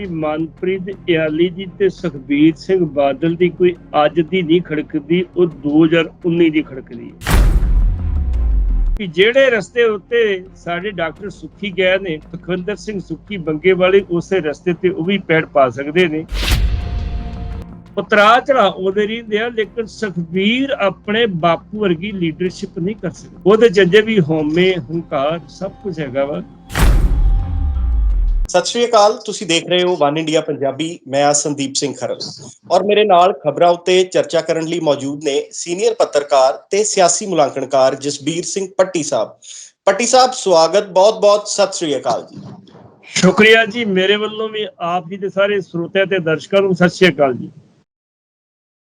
ਵੀ ਮਨਪ੍ਰੀਤ ਇਆਲੀ ਜੀ ਤੇ ਸੁਖਬੀਰ ਸਿੰਘ ਬਾਦਲ ਦੀ ਕੋਈ ਅੱਜ ਦੀ ਨਹੀਂ ਖੜਕਦੀ, ਉਹ 2019 ਦੀ ਖੜਕਦੀ ਕਿ ਜਿਹੜੇ ਰਸਤੇ ਉੱਤੇ ਸਾਡੇ ਡਾਕਟਰ ਸੁੱਖੀ ਗਏ ਨੇ ਤਖਵਿੰਦਰ ਸਿੰਘ ਸੁੱਖੀ ਬੰਗੇ ਵਾਲੇ ਉਸੇ ਰਸਤੇ ਤੇ ਉਹ ਵੀ ਪੈੜ ਪਾ ਸਕਦੇ ਨੇ। ਉਤਰਾ ਚੜਾ ਉਹਦੇ ਰਹਿੰਦੇ ਆ, ਲੇਕਿਨ ਸੁਖਬੀਰ ਆਪਣੇ ਬਾਪੂ ਵਰਗੀ ਲੀਡਰਸ਼ਿਪ ਨਹੀਂ ਕਰ ਸਕਦਾ। ਉਹਦੇ ਜੰਜੇ ਵੀ ਹਉਮੈ, ਹੰਕਾਰ ਸਭ ਕੁਝ ਹੈਗਾ ਵਾ। ਸਤਿ ਸ਼੍ਰੀ ਅਕਾਲ ਤੁਸੀਂ ਦੇਖ ਰਹੇ ਹੋ ਵਨ ਇੰਡੀਆ ਪੰਜਾਬੀ ਮੈਂ ਆ ਸੰਦੀਪ ਸਿੰਘ ਖਰਲ ਔਰ ਮੇਰੇ ਨਾਲ ਖਬਰਾਂ ਉੱਤੇ ਚਰਚਾ ਕਰਨ ਲਈ ਮੌਜੂਦ ਨੇ ਸੀਨੀਅਰ ਪੱਤਰਕਾਰ ਤੇ ਸਿਆਸੀ ਮੁਲਾਂਕਣਕਾਰ ਜਸਬੀਰ ਸਿੰਘ ਪੱਟੀ ਸਾਹਿਬ। ਪੱਟੀ ਸਾਹਿਬ ਸਵਾਗਤ ਬਹੁਤ-ਬਹੁਤ ਸਤਿ ਸ਼੍ਰੀ ਅਕਾਲ ਜੀ। ਸ਼ੁਕਰੀਆ ਜੀ ਮੇਰੇ ਵੱਲੋਂ ਵੀ ਆਪ ਜੀ ਦੇ ਸਾਰੇ ਸਰੋਤਿਆਂ ਤੇ ਦਰਸ਼ਕਾਂ ਨੂੰ ਸਤਿ ਸ਼੍ਰੀ ਅਕਾਲ ਜੀ।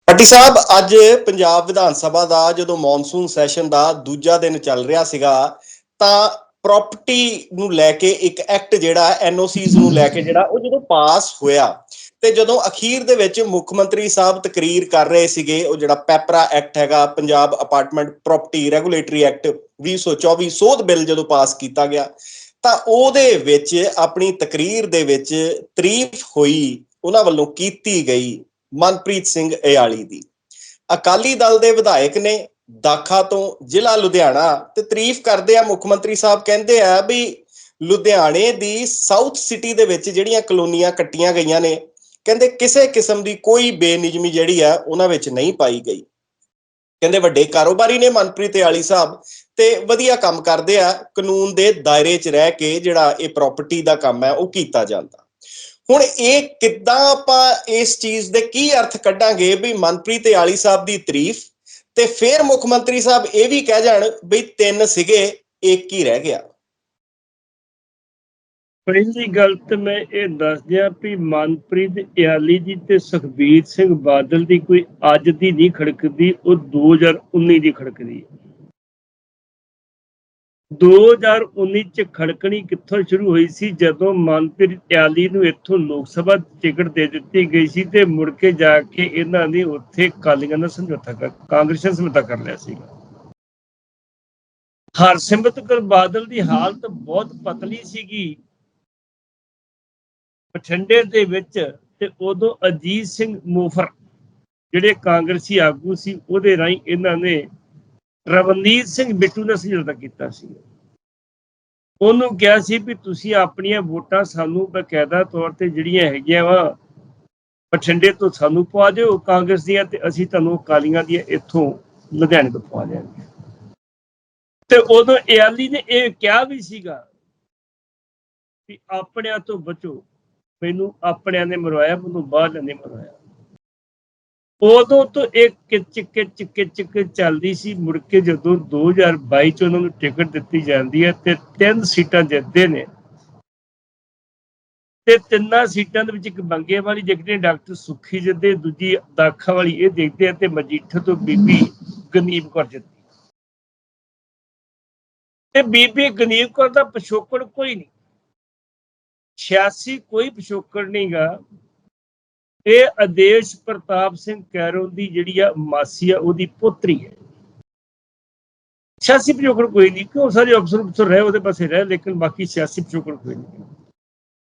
ਪੱਟੀ ਸਾਹਿਬ ਅੱਜ ਪੰਜਾਬ ਵਿਧਾਨ ਸਭਾ ਦਾ ਜਦੋਂ ਮੌਨਸੂਨ ਸੈਸ਼ਨ ਦਾ ਦੂਜਾ ਦਿਨ ਚੱਲ ਰਿਹਾ ਸੀਗਾ ਤਾਂ ਪ੍ਰਾਪਰਟੀ ਨੂੰ ਲੈ ਕੇ ਇੱਕ ਐਕਟ ਜਿਹੜਾ ਐਨਓਸੀਜ਼ ਨੂੰ ਲੈ ਕੇ ਜਿਹੜਾ, ਉਹ ਜਦੋਂ ਪਾਸ ਹੋਇਆ, ਤੇ ਜਦੋਂ ਅਖੀਰ ਦੇ ਵਿੱਚ ਮੁੱਖ ਮੰਤਰੀ ਸਾਹਿਬ ਤਕਰੀਰ ਕਰ ਰਹੇ ਸੀਗੇ, ਉਹ ਜਿਹੜਾ ਪੈਪਰਾ ਐਕਟ ਹੈਗਾ, Punjab apartment property regulatory act 2024 ਸੋਧ ਬਿੱਲ ਜਦੋਂ ਪਾਸ ਕੀਤਾ ਗਿਆ, ਤਾਂ ਉਹਦੇ ਵਿੱਚ ਆਪਣੀ ਤਕਰੀਰ ਦੇ ਵਿੱਚ ਤਾਰੀਫ ਹੋਈ, ਉਹਨਾਂ ਵੱਲੋਂ ਕੀਤੀ ਗਈ ਮਨਪ੍ਰੀਤ ਸਿੰਘ ਇਆਲੀ ਦੀ। ਅਕਾਲੀ ਦਲ ਦੇ ਵਿਧਾਇਕ ਨੇ ਦਾਖਾ ਤੋਂ ਜ਼ਿਲ੍ਹਾ ਲੁਧਿਆਣਾ ਤੇ ਤਾਰੀਫ ਕਰਦੇ ਆ ਮੁੱਖ ਮੰਤਰੀ ਸਾਹਿਬ, ਕਹਿੰਦੇ ਆ ਵੀ ਲੁਧਿਆਣੇ ਦੀ ਸਾਊਥ ਸਿਟੀ ਦੇ ਵਿੱਚ ਜਿਹੜੀਆਂ ਕਲੋਨੀਆਂ ਕੱਟੀਆਂ ਗਈਆਂ ਨੇ, ਕਹਿੰਦੇ ਕਿਸੇ ਕਿਸਮ ਦੀ ਕੋਈ ਬੇਨਿਯਮੀ ਜਿਹੜੀ ਆ ਉਹਨਾਂ ਵਿੱਚ ਨਹੀਂ ਪਾਈ ਗਈ। ਕਹਿੰਦੇ ਵੱਡੇ ਕਾਰੋਬਾਰੀ ਨੇ ਮਨਪ੍ਰੀਤ ਇਆਲੀ ਸਾਹਿਬ ਤੇ ਵਧੀਆ ਕੰਮ ਕਰਦੇ ਆ, ਕਾਨੂੰਨ ਦੇ ਦਾਇਰੇ 'ਚ ਰਹਿ ਕੇ ਜਿਹੜਾ ਇਹ ਪ੍ਰਾਪਰਟੀ ਦਾ ਕੰਮ ਹੈ ਉਹ ਕੀਤਾ ਜਾਂਦਾ। ਹੁਣ ਇਹ ਕਿੱਦਾਂ ਆਪਾਂ ਇਸ ਚੀਜ਼ ਦੇ ਕੀ ਅਰਥ ਕੱਢਾਂਗੇ ਵੀ ਮਨਪ੍ਰੀਤ ਇਆਲੀ ਸਾਹਿਬ ਦੀ ਤਾਰੀਫ ਤੇ ਫਿਰ ਮੁੱਖ ਮੰਤਰੀ ਸਾਹਿਬ ਇਹ ਵੀ ਕਹਿ ਜਾਣ ਵੀ ਤਿੰਨ ਸੀਗੇ, ਇੱਕ ਹੀ ਰਹਿ ਗਿਆ। ਪਹਿਲੀ ਗੱਲ ਤੇ ਮੈਂ ਇਹ ਦੱਸ ਦਿਆਂ ਵੀ ਮਨਪ੍ਰੀਤ ਇਆਲੀ ਜੀ ਤੇ ਸੁਖਬੀਰ ਸਿੰਘ ਬਾਦਲ ਦੀ ਕੋਈ ਅੱਜ ਦੀ ਨਹੀਂ ਖੜਕਦੀ, ਉਹ 2019 ਦੀ ਖੜਕਦੀ ਹੈ। 2019 ਚ ਖੜਕਣੀ ਕਿੱਥੋਂ ਸ਼ੁਰੂ ਹੋਈ ਸੀ? ਜਦੋਂ ਮਨਪ੍ਰੀਤ ਇਆਲੀ ਨੂੰ ਇੱਥੋਂ ਲੋਕ ਸਭਾ ਟਿਕਟ ਦੇ ਦਿੱਤੀ ਗਈ ਸੀ ਤੇ ਮੁੜ ਕੇ ਜਾ ਕੇ ਇਹਨਾਂ ਨੇ ਉੱਥੇ ਕਾਲੀਆਂ ਨਾਲ ਸਮਝੌਤਾ ਕਾਂਗਰਸ ਨਾਲ ਸਮਝੌਤਾ ਕਰ ਲਿਆ ਸੀਗਾ ਹਰਸਿਮਰਤ ਕੌਰ ਬਾਦਲ ਦੀ ਹਾਲਤ ਬਹੁਤ ਪਤਲੀ ਸੀਗੀ। ਬਠਿੰਡੇ ਦੇ ਵਿੱਚ ਤੇ ਉਦੋਂ ਅਜੀਤ ਸਿੰਘ ਮੋਫਰ, ਜਿਹੜੇ ਕਾਂਗਰਸੀ ਆਗੂ ਸੀ, ਉਹਦੇ ਰਾਹੀਂ ਇਹਨਾਂ ਨੇ ਰਵਨੀਤ ਸਿੰਘ ਬਿੱਟੂ ਨੇ ਸਮਝੌਤਾ ਕੀਤਾ ਸੀ। ਉਹਨੂੰ ਕਿਹਾ ਸੀ ਵੀ ਤੁਸੀਂ ਆਪਣੀਆਂ ਵੋਟਾਂ ਸਾਨੂੰ ਬਕਾਇਦਾ ਤੌਰ ਤੇ ਜਿਹੜੀਆਂ ਹੈਗੀਆਂ ਵਾ, ਬਠਿੰਡੇ ਤੋਂ ਸਾਨੂੰ ਪਵਾ ਦਿਓ, ਕਾਂਗਰਸ ਦੀਆਂ ਤੇ ਅਸੀਂ ਤੁਹਾਨੂੰ ਕਾਲੀਆਂ ਦੀਆਂ ਇੱਥੋਂ ਲੁਧਿਆਣੇ ਤੋਂ ਪਵਾ ਦਿਆਂਗੇ। ਤੇ ਉਦੋਂ ਇਆਲੀ ਨੇ ਇਹ ਕਿਹਾ ਵੀ ਸੀਗਾ ਵੀ ਆਪਣਿਆਂ ਤੋਂ ਬਚੋ, ਮੈਨੂੰ ਆਪਣਿਆਂ ਨੇ ਮਰਵਾਇਆ, ਮੈਨੂੰ ਬਾਹਰ ਨੇ ਮਰਵਾਇਆ। ਉਦੋਂ ਤੋਂ ਇੱਕ ਕਿਚ ਕਿਚ ਕਿਚ ਕਿਚ ਚੱਲਦੀ ਸੀ, ਮੁੜ ਕੇ ਜਦੋਂ 2022 ਚ ਉਹਨਾਂ ਨੂੰ ਟਿਕਟ ਦਿੱਤੀ ਜਾਂਦੀ ਹੈ ਤੇ ਤਿੰਨ ਸੀਟਾਂ ਜਿੱਤਦੇ ਨੇ। ਤੇ ਤਿੰਨਾਂ ਸੀਟਾਂ ਦੇ ਵਿੱਚ ਇੱਕ ਬੰਗੇ ਵਾਲੀ ਜਿੱਤਦੇ ਡਾਕਟਰ ਸੁਖੀ ਜਿੱਦੇ ਦੂਜੀ ਦਾਖਾ ਵਾਲੀ ਇਹ ਦੇਖਦੇ ਆ ਤੇ ਮਜੀਠਾ ਤੋਂ ਬੀਬੀ ਗਨੀਬ ਕੌਰ ਜਿੱਤਦੀ। ਤੇ ਬੀਬੀ ਗਨੀਬ ਕੌਰ ਦਾ ਪਿਛੋਕੜ ਕੋਈ ਨਹੀਂ। 86 ਕੋਈ ਪਿਛੋਕੜ ਨਹੀਂਗਾ ਇਹ ਆਦੇਸ਼ ਪ੍ਰਤਾਪ ਸਿੰਘ ਕੈਰੋਂ ਦੀ ਜਿਹੜੀ ਆ ਮਾਸੀ ਆ, ਉਹਦੀ ਪੋਤਰੀ ਹੈ। 86 ਪਿਛੋਕੜ ਕੋਈ ਨਹੀਂ, ਕਿਉਂ? ਸਾਰੇ ਅਫਸਰ ਅਫਸਰ ਰਹੇ, ਉਹਦੇ ਪਾਸੇ ਰਹੇ, ਲੇਕਿਨ ਬਾਕੀ 86 ਪਿਛੋਕੜ ਕੋਈ ਨਹੀਂ।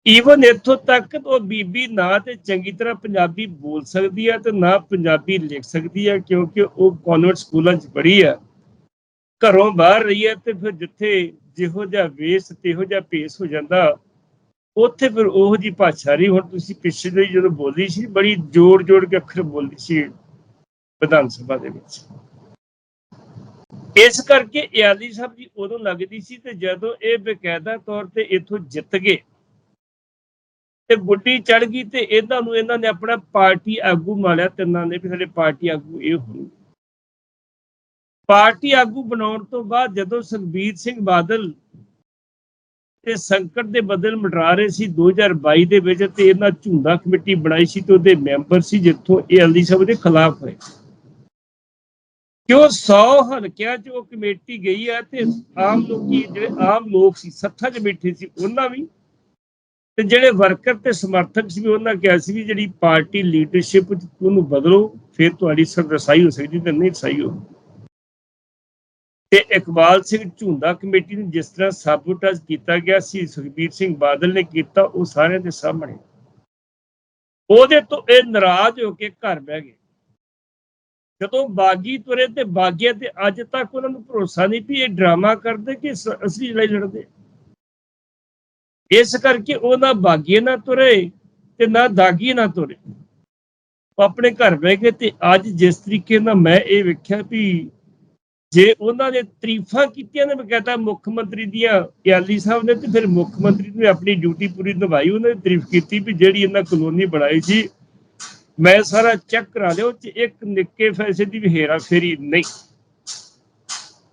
ਈਵਨ ਇੱਥੋਂ ਤੱਕ ਉਹ ਬੀਬੀ ਨਾ ਤੇ ਚੰਗੀ ਤਰ੍ਹਾਂ ਪੰਜਾਬੀ ਬੋਲ ਸਕਦੀ ਹੈ ਤੇ ਨਾ ਪੰਜਾਬੀ ਲਿਖ ਸਕਦੀ ਹੈ ਕਿਉਂਕਿ ਉਹ ਕਨਵਰਟ ਸਕੂਲਾਂ 'ਚ ਪੜ੍ਹੀ ਹੈ ਘਰੋਂ ਬਾਹਰ ਰਹੀ ਹੈ ਤੇ ਫਿਰ ਜਿੱਥੇ ਜਿਹੋ ਜਿਹਾ ਵੇਸ ਤੇਹੋ ਜਿਹਾ ਭੇਸ ਹੋ ਜਾਂਦਾ ਉੱਥੇ ਫਿਰ ਉਹ ਜੀ ਭਾਸ਼ਾ ਰਹੀ। ਹੁਣ ਤੁਸੀਂ ਪਿਛਲੇ ਜਦੋਂ ਬੋਲੀ ਸੀ, ਬੜੀ ਜੋੜ ਜੋੜ ਕੇ ਅੱਖਰ ਬੋਲੀ ਸੀ ਵਿਧਾਨ ਸਭਾ ਦੇ ਵਿੱਚ। ਇਸ ਕਰਕੇ ਇਆਲੀ ਸਾਹਿਬ ਜੀ ਉਦੋਂ ਲੱਗਦੀ ਸੀ ਤੇ ਜਦੋਂ ਇਹ ਬਕਾਇਦਾ ਤੌਰ ਤੇ ਇੱਥੋਂ ਜਿੱਤ ਗਏ ਤੇ ਗੁੱਡੀ ਚੜ ਗਈ ਤੇ ਇਹਨਾਂ ਨੂੰ, ਇਹਨਾਂ ਨੇ ਆਪਣਾ ਪਾਰਟੀ ਆਗੂ ਮਾਲਿਆ ਤਿੰਨਾਂ ਨੇ ਵੀ ਸਾਡੇ ਪਾਰਟੀ ਆਗੂ ਇਹ ਹੋਣਗੇ ਪਾਰਟੀ ਆਗੂ ਬਣਾਉਣ ਤੋਂ ਬਾਅਦ ਜਦੋਂ ਸੁਖਬੀਰ ਸਿੰਘ ਬਾਦਲ ਤੇ ਸੰਕਟ ਦੇ ਬਦਲ ਮਟਰਾ ਰਹੇ ਸੀ 2022 ਦੇ ਵਿੱਚ ਤੇ ਇਹਨਾਂ ਝੁੰਦਾ ਕਮੇਟੀ ਬਣਾਈ ਸੀ ਤੇ ਉਹਦੇ ਮੈਂਬਰ ਸੀ ਜਿੱਥੋਂ ਇਹ ਅਲੀ ਸਾਹਿਬ ਦੇ ਖਿਲਾਫ ਹੋਏ। ਕਿਉਂ 100 ਹਲਕਿਆਂ 'ਚ ਉਹ ਕਮੇਟੀ ਗਈ ਹੈ ਤੇ ਆਮ ਲੋਕੀ, ਜਿਹੜੇ ਆਮ ਲੋਕ ਸੀ, ਸੱਥਾਂ 'ਚ ਬੈਠੇ ਸੀ, ਉਹਨਾਂ ਵੀ ਤੇ ਜਿਹੜੇ ਵਰਕਰ ਤੇ ਸਮਰਥਕ ਸੀ ਵੀ ਉਹਨਾਂ ਕਿਹਾ ਸੀ ਵੀ ਜਿਹੜੀ ਪਾਰਟੀ ਲੀਡਰਸ਼ਿਪ ਉਹਨੂੰ ਬਦਲੋ, ਫਿਰ ਤੁਹਾਡੀ ਸਰਦਸਾਈ ਹੋ ਸਕਦੀ ਤੇ ਨਹੀਂ ਸਹੀ ਹੋ ਤੇ ਇਕਬਾਲ ਸਿੰਘ ਝੁੰਦਾ ਕਮੇਟੀ ਨੂੰ ਜਿਸ ਤਰ੍ਹਾਂ ਸਾਬੋਟਾਜ ਕੀਤਾ ਗਿਆ ਸੀ, ਸੁਖਬੀਰ ਸਿੰਘ ਬਾਦਲ ਨੇ ਕੀਤਾ, ਉਹ ਸਾਰਿਆਂ ਦੇ ਸਾਹਮਣੇ। ਉਹਦੇ ਤੋਂ ਇਹ ਨਾਰਾਜ਼ ਹੋ ਕੇ ਘਰ ਬਹਿ ਗਏ। ਜਦੋਂ ਬਾਗੀ ਤੁਰੇ ਤੇ ਬਾਗੀਆਂ ਤੇ ਅੱਜ ਤੱਕ ਉਹਨਾਂ ਨੂੰ ਭਰੋਸਾ ਨਹੀਂ ਵੀ ਇਹ ਡਰਾਮਾ ਕਰਦੇ ਕਿ ਸ- ਅਸਲੀ ਲੜਾਈ ਲੜਦੇ। ਇਸ ਕਰਕੇ ਉਹ ਨਾ ਬਾਗੀਏ ਨਾ ਤੁਰੇ ਤੇ ਨਾ ਦਾਗੀ ਨਾ ਤੁਰੇ। ਆਪਣੇ ਘਰ ਬਹਿ ਗਏ ਤੇ ਅੱਜ ਜਿਸ ਤਰੀਕੇ ਨਾਲ ਮੈਂ ਇਹ ਵੇਖਿਆ ਵੀ ਜੇ ਉਹਨਾਂ ਨੇ ਤਾਰੀਫਾਂ ਕੀਤੀਆਂ ਨੇ ਬਕਾਇਦਾ ਮੁੱਖ ਮੰਤਰੀ ਦੀਆਂ ਯਾਲੀ ਸਾਹਿਬ ਨੇ ਤੇ ਫਿਰ ਮੁੱਖ ਮੰਤਰੀ ਨੇ ਆਪਣੀ ਡਿਊਟੀ ਪੂਰੀ ਨਿਭਾਈ, ਉਹਨਾਂ ਨੇ ਤਾਰੀਫ ਕੀਤੀ ਵੀ ਜਿਹੜੀ ਇਹਨਾਂ ਕਲੋਨੀ ਬਣਾਈ ਸੀ, ਮੈਂ ਸਾਰਾ ਚੈੱਕ ਕਰਾ ਲਿਓ ਉਹ ਇੱਕ ਨਿੱਕੇ ਫੈਸੇ ਦੀ ਵੀ ਹੇਰਾ ਫੇਰੀ ਨਹੀਂ।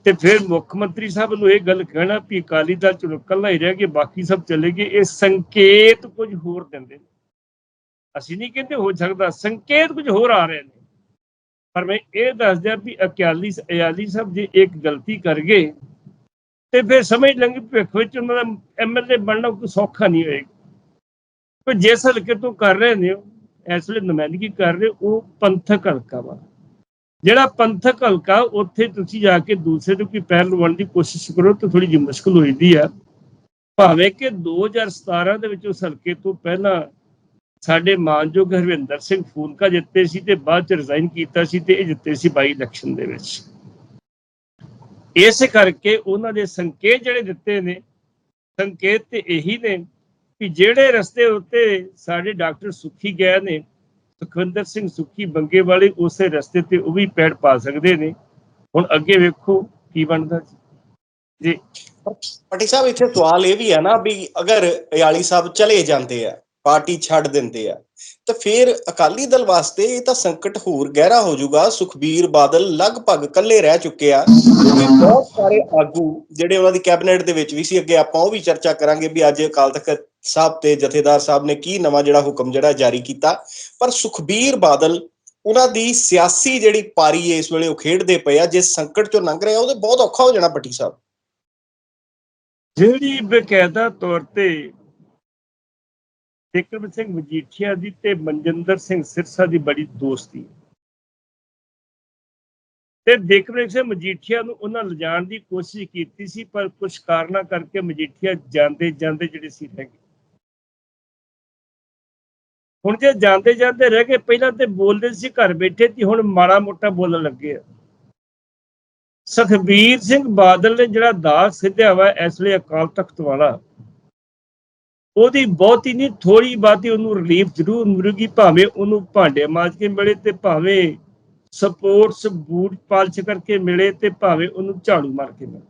ਤੇ ਫਿਰ ਮੁੱਖ ਮੰਤਰੀ ਸਾਹਿਬ ਨੂੰ ਇਹ ਗੱਲ ਕਹਿਣਾ ਵੀ ਅਕਾਲੀ ਦਲ ਚਲੋ ਕੱਲਾ ਹੀ ਰਹਿ ਗਿਆ ਬਾਕੀ ਸਭ ਚਲੇ ਗਏ, ਇਹ ਸੰਕੇਤ ਕੁਝ ਹੋਰ ਦਿੰਦੇ ਨੇ। ਅਸੀਂ ਨਹੀਂ ਕਹਿੰਦੇ ਹੋ ਸਕਦਾ, ਸੰਕੇਤ ਕੁਝ ਹੋਰ ਆ ਰਹੇ ਨੇ। ਪਰ ਮੈਂ ਇਹ ਦੱਸ ਦਿਆਂ ਵੀ ਅਕਾਲੀ ਅਯਾਲੀ ਸਾਹਿਬ ਜੇ ਇੱਕ ਗਲਤੀ ਕਰ ਗਏ ਤੇ ਫਿਰ ਸਮਝ ਲੰਗੀ ਭਵਿੱਖ ਵਿੱਚ ਉਹਨਾਂ ਦਾ ਐਮਐਲਏ ਬਣਨਾ ਕੋਈ ਸੌਖਾ ਨਹੀਂ ਹੋਏਗਾ। ਪਰ ਜਿਸ ਹਲਕੇ ਤੋਂ ਕਰ ਰਹੇ ਨੇ ਇਸ ਵੇਲੇ ਨੁਮਾਇੰਦਗੀ ਕਰ ਰਹੇ, ਉਹ ਪੰਥਕ ਹਲਕਾ ਵਾ। ਜਿਹੜਾ ਪੰਥਕ ਹਲਕਾ, ਉੱਥੇ ਤੁਸੀਂ ਜਾ ਕੇ ਦੂਸਰੇ ਤੋਂ ਕੋਈ ਪਹਿਲ ਲਵਾਉਣ ਦੀ ਕੋਸ਼ਿਸ਼ ਕਰੋ ਤਾਂ ਥੋੜੀ ਜਿਹੀ ਮੁਸ਼ਕਲ ਹੋ ਜਾਂਦੀ ਆ। ਭਾਵੇਂ ਕਿ 2017 ਦੇ ਵਿੱਚ ਉਸ ਹਲਕੇ ਤੋਂ ਪਹਿਲਾਂ ਸਾਡੇ ਮਾਨਯੋਗ ਹਰਵਿੰਦਰ ਸਿੰਘ ਫੂਲਕਾ ਜਿੱਤੇ ਸੀ ਤੇ ਬਾਅਦ ਚ ਰਿਜ਼ਾਈਨ ਕੀਤਾ ਸੀ ਤੇ ਇਹ ਜਿੱਤੇ ਸੀ ਬਾਈ ਇਲੈਕਸ਼ਨ ਦੇ ਵਿੱਚ। ਇਸ ਕਰਕੇ ਉਹਨਾਂ ਦੇ ਸੰਕੇਤ ਜਿਹੜੇ ਦਿੱਤੇ ਨੇ, ਸੰਕੇਤ ਤੇ ਇਹੀ ਨੇ ਕਿ ਜਿਹੜੇ ਰਸਤੇ ਉੱਤੇ ਸਾਡੇ ਡਾਕਟਰ ਸੁਖੀ ਗਏ ਨੇ, ਸੁਖਵਿੰਦਰ ਸਿੰਘ ਸੁਖੀ ਬੰਗੇ ਵਾਲੇ ਉਸੇ ਰਸਤੇ ਤੇ ਉਹ ਵੀ ਪੈੜ ਪਾ ਸਕਦੇ ਨੇ। ਹੁਣ ਅੱਗੇ ਵੇਖੋ ਕੀ ਬਣਦਾ ਜੀ। ਜੀ। ਪਟੀ ਸਾਹਿਬ, ਇੱਥੇ ਸਵਾਲ ਇਹ ਵੀ ਹੈ ਨਾ ਵੀ ਅਗਰ ਅਯਾਲੀ ਸਾਹਿਬ ਚਲੇ ਜਾਂਦੇ ਆ ਪਾਰਟੀ ਛੱਡ ਦਿੰਦੇ ਆ। ਤਾਂ ਫਿਰ ਅਕਾਲੀ ਦਲ ਵਾਸਤੇ ਇਹ ਤਾਂ ਸੰਕਟ ਹੋਰ ਗਹਿਰਾ ਹੋ ਜਾਊਗਾ। ਸੁਖਬੀਰ ਬਾਦਲ ਲਗਭਗ ਇਕੱਲੇ ਰਹਿ ਚੁੱਕੇ ਆ। ਕਿਉਂਕਿ ਬਹੁਤ ਸਾਰੇ ਆਗੂ ਜਿਹੜੇ ਉਹਨਾਂ ਦੀ ਕੈਬਨਿਟ ਦੇ ਵਿੱਚ ਵੀ ਸੀ, ਅੱਗੇ ਆਪਾਂ ਉਹ ਵੀ ਚਰਚਾ ਕਰਾਂਗੇ ਵੀ ਅੱਜ ਅਕਾਲ ਤਖਤ ਸਾਹਿਬ ਤੇ ਜਥੇਦਾਰ ਸਾਹਿਬ ਨੇ ਕੀ ਨਵਾਂ ਜਿਹੜਾ ਹੁਕਮ ਜਿਹੜਾ ਜਾਰੀ ਕੀਤਾ। ਪਰ ਸੁਖਬੀਰ ਬਾਦਲ, ਉਹਨਾਂ ਦੀ ਸਿਆਸੀ ਜਿਹੜੀ ਪਾਰੀ ਹੈ ਇਸ ਵੇਲੇ ਉਹ ਖੇਡਦੇ ਪਏ ਆ। ਜਿਸ ਸੰਕਟ ਚੋਂ ਲੰਘ ਰਹੇ ਆ ਉਹਦੇ ਬਹੁਤ ਔਖਾ ਹੋ ਜਾਣਾ ਪੱਟੀ ਸਾਹਿਬ। ਜਿਹੜੀ ਬਕਾਇਦਾ ਤੌਰ ਤੇ ਵਿਕਰਮ ਸਿੰਘ ਮਜੀਠੀਆ ਦੀ ਤੇ ਮਨਜਿੰਦਰ ਸਿੰਘ ਸਿਰਸਾ ਦੀ ਬੜੀ ਦੋਸਤੀ ਤੇ ਵਿਕਰਮ ਸਿੰਘ ਮਜੀਠੀਆ ਨੂੰ ਉਹਨਾਂ ਲਿਜਾਣ ਦੀ ਕੋਸ਼ਿਸ਼ ਕੀਤੀ ਸੀ, ਪਰ ਕੁਝ ਕਾਰਨਾਂ ਕਰਕੇ ਮਜੀਠੀਆ ਜਾਂਦੇ ਜਾਂਦੇ ਜਿਹੜੇ ਸੀ ਰਹਿ ਗਏ। ਹੁਣ ਜੇ ਜਾਂਦੇ ਜਾਂਦੇ ਰਹਿ ਗਏ, ਪਹਿਲਾਂ ਤੇ ਬੋਲਦੇ ਸੀ ਘਰ ਬੈਠੇ ਤੇ ਹੁਣ ਮਾੜਾ ਮੋਟਾ ਬੋਲਣ ਲੱਗੇ ਆ। ਸੁਖਬੀਰ ਸਿੰਘ ਬਾਦਲ ਨੇ ਜਿਹੜਾ ਦਾਗ ਸਿੱਧਿਆ ਵਾ, ਇਸ ਲਈ ਅਕਾਲ ਤਖਤ ਵਾਲਾ। ਉਹਦੀ ਬਹੁਤੀ ਨਹੀਂ ਥੋੜੀ ਬਾਤੀ ਉਹਨੂੰ ਰਿਲੀਫ ਜ਼ਰੂਰ ਮਿਲੂਗੀ, ਭਾਵੇਂ ਉਹਨੂੰ ਭਾਂਡੇ ਮਾਜ ਕੇ ਮਿਲੇ ਤੇ ਭਾਵੇਂ ਸਪੋਰਟਸ ਬੂਟ ਪਾਲਚ ਕਰਕੇ ਮਿਲੇ ਤੇ ਭਾਵੇਂ ਉਹਨੂੰ ਝਾੜੂ ਮਾਰ ਕੇ ਮਿਲੇ।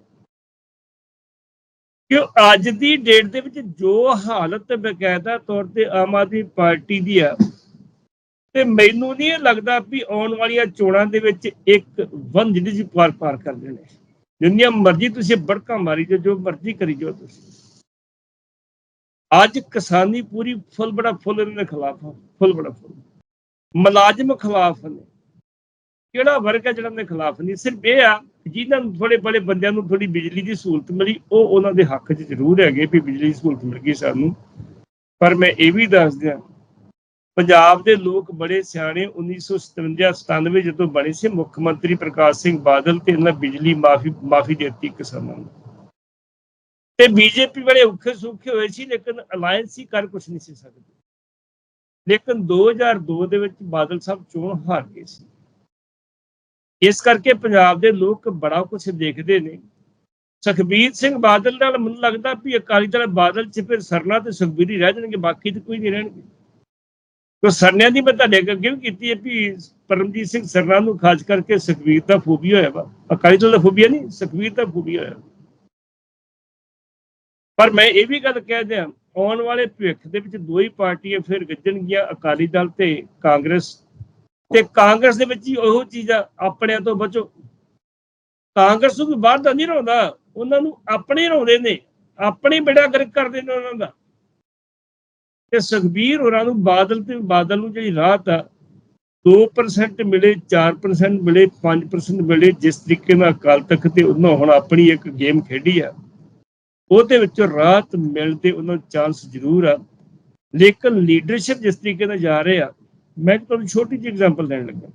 ਕਿਉਂ? ਅੱਜ ਦੀ ਡੇਟ ਦੇ ਵਿੱਚ ਜੋ ਹਾਲਤ ਬਕਾਇਦਾ ਤੌਰ ਤੇ ਆਮ ਆਦਮੀ ਪਾਰਟੀ ਦੀ ਆ, ਤੇ ਮੈਨੂੰ ਨਹੀਂ ਇਹ ਲੱਗਦਾ ਵੀ ਆਉਣ ਵਾਲੀਆਂ ਚੋਣਾਂ ਦੇ ਵਿੱਚ ਇੱਕ ਵੰਦ ਜਿਹੜੀ ਜੀ ਪਾਰ ਪਾਰ ਕਰ ਦੇਣੇ। ਜਿੰਨੀਆਂ ਮਰਜ਼ੀ ਤੁਸੀਂ ਬੜਕਾ ਮਾਰੀ ਜਾਓ, ਜੋ ਮਰਜ਼ੀ ਕਰੀ ਜਾਓ ਤੁਸੀਂ। ਅੱਜ ਕਿਸਾਨੀ ਪੂਰੀ ਫੁੱਲ ਬੜਾ ਫੁੱਲ ਇਹਨਾਂ ਦੇ ਖਿਲਾਫ ਆ, ਫੁੱਲ ਬੜਾ ਫੁੱਲ। ਮੁਲਾਜ਼ਮ ਖਿਲਾਫ ਨੇ। ਕਿਹੜਾ ਵਰਗ ਹੈ ਜਿਹੜਾ ਦੇ ਖਿਲਾਫ ਨਹੀਂ? ਸਿਰਫ ਇਹ ਆ, ਜਿਨ੍ਹਾਂ ਨੂੰ ਥੋੜੇ ਬੜੇ ਬੰਦਿਆਂ ਨੂੰ ਥੋੜੀ ਬਿਜਲੀ ਦੀ ਸਹੂਲਤ ਮਿਲੀ, ਉਹ ਉਹਨਾਂ ਦੇ ਹੱਕ 'ਚ ਜ਼ਰੂਰ ਹੈਗੇ ਵੀ ਬਿਜਲੀ ਦੀ ਸਹੂਲਤ ਮਿਲ ਗਈ ਸਾਨੂੰ। ਪਰ ਮੈਂ ਇਹ ਵੀ ਦੱਸ ਦਿਆਂ ਪੰਜਾਬ ਦੇ ਲੋਕ ਬੜੇ ਸਿਆਣੇ 1957 97 ਜਦੋਂ ਬਣੇ ਸੀ ਮੁੱਖ ਮੰਤਰੀ ਪ੍ਰਕਾਸ਼ ਸਿੰਘ ਬਾਦਲ ਤੇ ਇਹਨਾਂ ਬਿਜਲੀ ਮਾਫੀ ਮਾਫੀ ਦਿੱਤੀ ਕਿਸਾਨਾਂ ਨੂੰ। ਤੇ ਬੀਜੇਪੀ ਬੜੇ ਔਖੇ ਸੌਖੇ ਹੋਏ ਸੀ, ਲੇਕਿਨ ਅਲਾਈਅੰਸ ਹੀ ਕਰ ਕੁਝ ਨਹੀਂ ਸੀ ਸਕਦੇ। ਲੇਕਿਨ 2002 ਦੇ ਵਿੱਚ ਬਾਦਲ ਸਾਹਿਬ ਚੋਣ ਹਾਰ ਗਏ ਸੀ। ਇਸ ਕਰਕੇ ਪੰਜਾਬ ਦੇ ਲੋਕ ਬੜਾ ਕੁਝ ਦੇਖਦੇ ਨੇ। ਸੁਖਬੀਰ ਸਿੰਘ ਬਾਦਲ ਨਾਲ ਮੈਨੂੰ ਲੱਗਦਾ ਵੀ ਅਕਾਲੀ ਦਲ ਬਾਦਲ ਚ ਫਿਰ ਸਰਨਾ ਤੇ ਸੁਖਬੀਰ ਹੀ ਰਹਿ ਜਾਣਗੇ, ਬਾਕੀ ਤੇ ਕੋਈ ਨਹੀਂ ਰਹਿਣਗੇ। ਤੋ ਸਰਨਿਆਂ ਦੀ ਮੈਂ ਤੁਹਾਡੇ ਅੱਗੇ ਵੀ ਕੀਤੀ ਹੈ ਵੀ ਪਰਮਜੀਤ ਸਿੰਘ ਸਰਨਾ ਨੂੰ ਖਾਸ ਕਰਕੇ ਸੁਖਬੀਰ ਦਾ ਫੋਬੀਆ ਹੋਇਆ ਵਾ। ਅਕਾਲੀ ਦਲ ਦਾ ਫੋਬੀਆ ਨਹੀਂ, ਸੁਖਬੀਰ ਦਾ ਫੋਬੀਆ ਹੋਇਆ। ਪਰ ਮੈਂ ਇਹ ਵੀ ਗੱਲ ਕਹਿ ਦਿਆਂ, ਆਉਣ ਵਾਲੇ ਭਵਿੱਖ ਦੇ ਵਿੱਚ ਦੋ ਹੀ ਪਾਰਟੀਆਂ ਫਿਰ ਗੱਜਣਗੀਆਂ, ਅਕਾਲੀ ਦਲ ਤੇ ਕਾਂਗਰਸ। ਤੇ ਕਾਂਗਰਸ ਦੇ ਵਿੱਚ ਹੀ ਉਹ ਚੀਜ਼ ਆ, ਆਪਣਿਆਂ ਤੋਂ ਬਚੋ। ਕਾਂਗਰਸ ਨੂੰ ਵੀ ਬਾਹਰ ਦਾ ਨਹੀਂ ਰੋਂਦਾ, ਉਹਨਾਂ ਨੂੰ ਆਪਣੇ ਹੀ ਰੋਂਦੇ ਨੇ, ਆਪਣੇ ਬੇੜਾ ਗਰਕ ਕਰਦੇ ਨੇ ਉਹਨਾਂ ਦਾ। ਤੇ ਸੁਖਬੀਰ ਹੋਰਾਂ ਨੂੰ ਬਾਦਲ ਤੇ ਬਾਦਲ ਨੂੰ ਜਿਹੜੀ ਰਾਹਤ ਆ 2% ਮਿਲੇ 4% ਮਿਲੇ 5% ਮਿਲੇ, ਜਿਸ ਤਰੀਕੇ ਨਾਲ ਅਕਾਲ ਤਖਤ ਤੇ ਉਹਨਾਂ ਹੁਣ ਆਪਣੀ ਇੱਕ ਗੇਮ ਖੇਡੀ ਆ। ਉਹਦੇ ਵਿੱਚੋਂ ਰਾਤ ਮਿਲਦੇ ਉਹਨਾਂ ਨੂੰ ਚਾਂਸ ਜ਼ਰੂਰ ਆ। ਲੇਕਿਨ ਲੀਡਰਸ਼ਿਪ ਜਿਸ ਤਰੀਕੇ ਨਾਲ ਜਾ ਰਹੇ ਆ, ਮੈਂ ਤੁਹਾਨੂੰ ਛੋਟੀ ਜਿਹੀ ਐਗਜ਼ਾਮਪਲ ਦੇਣ ਲੱਗਾ।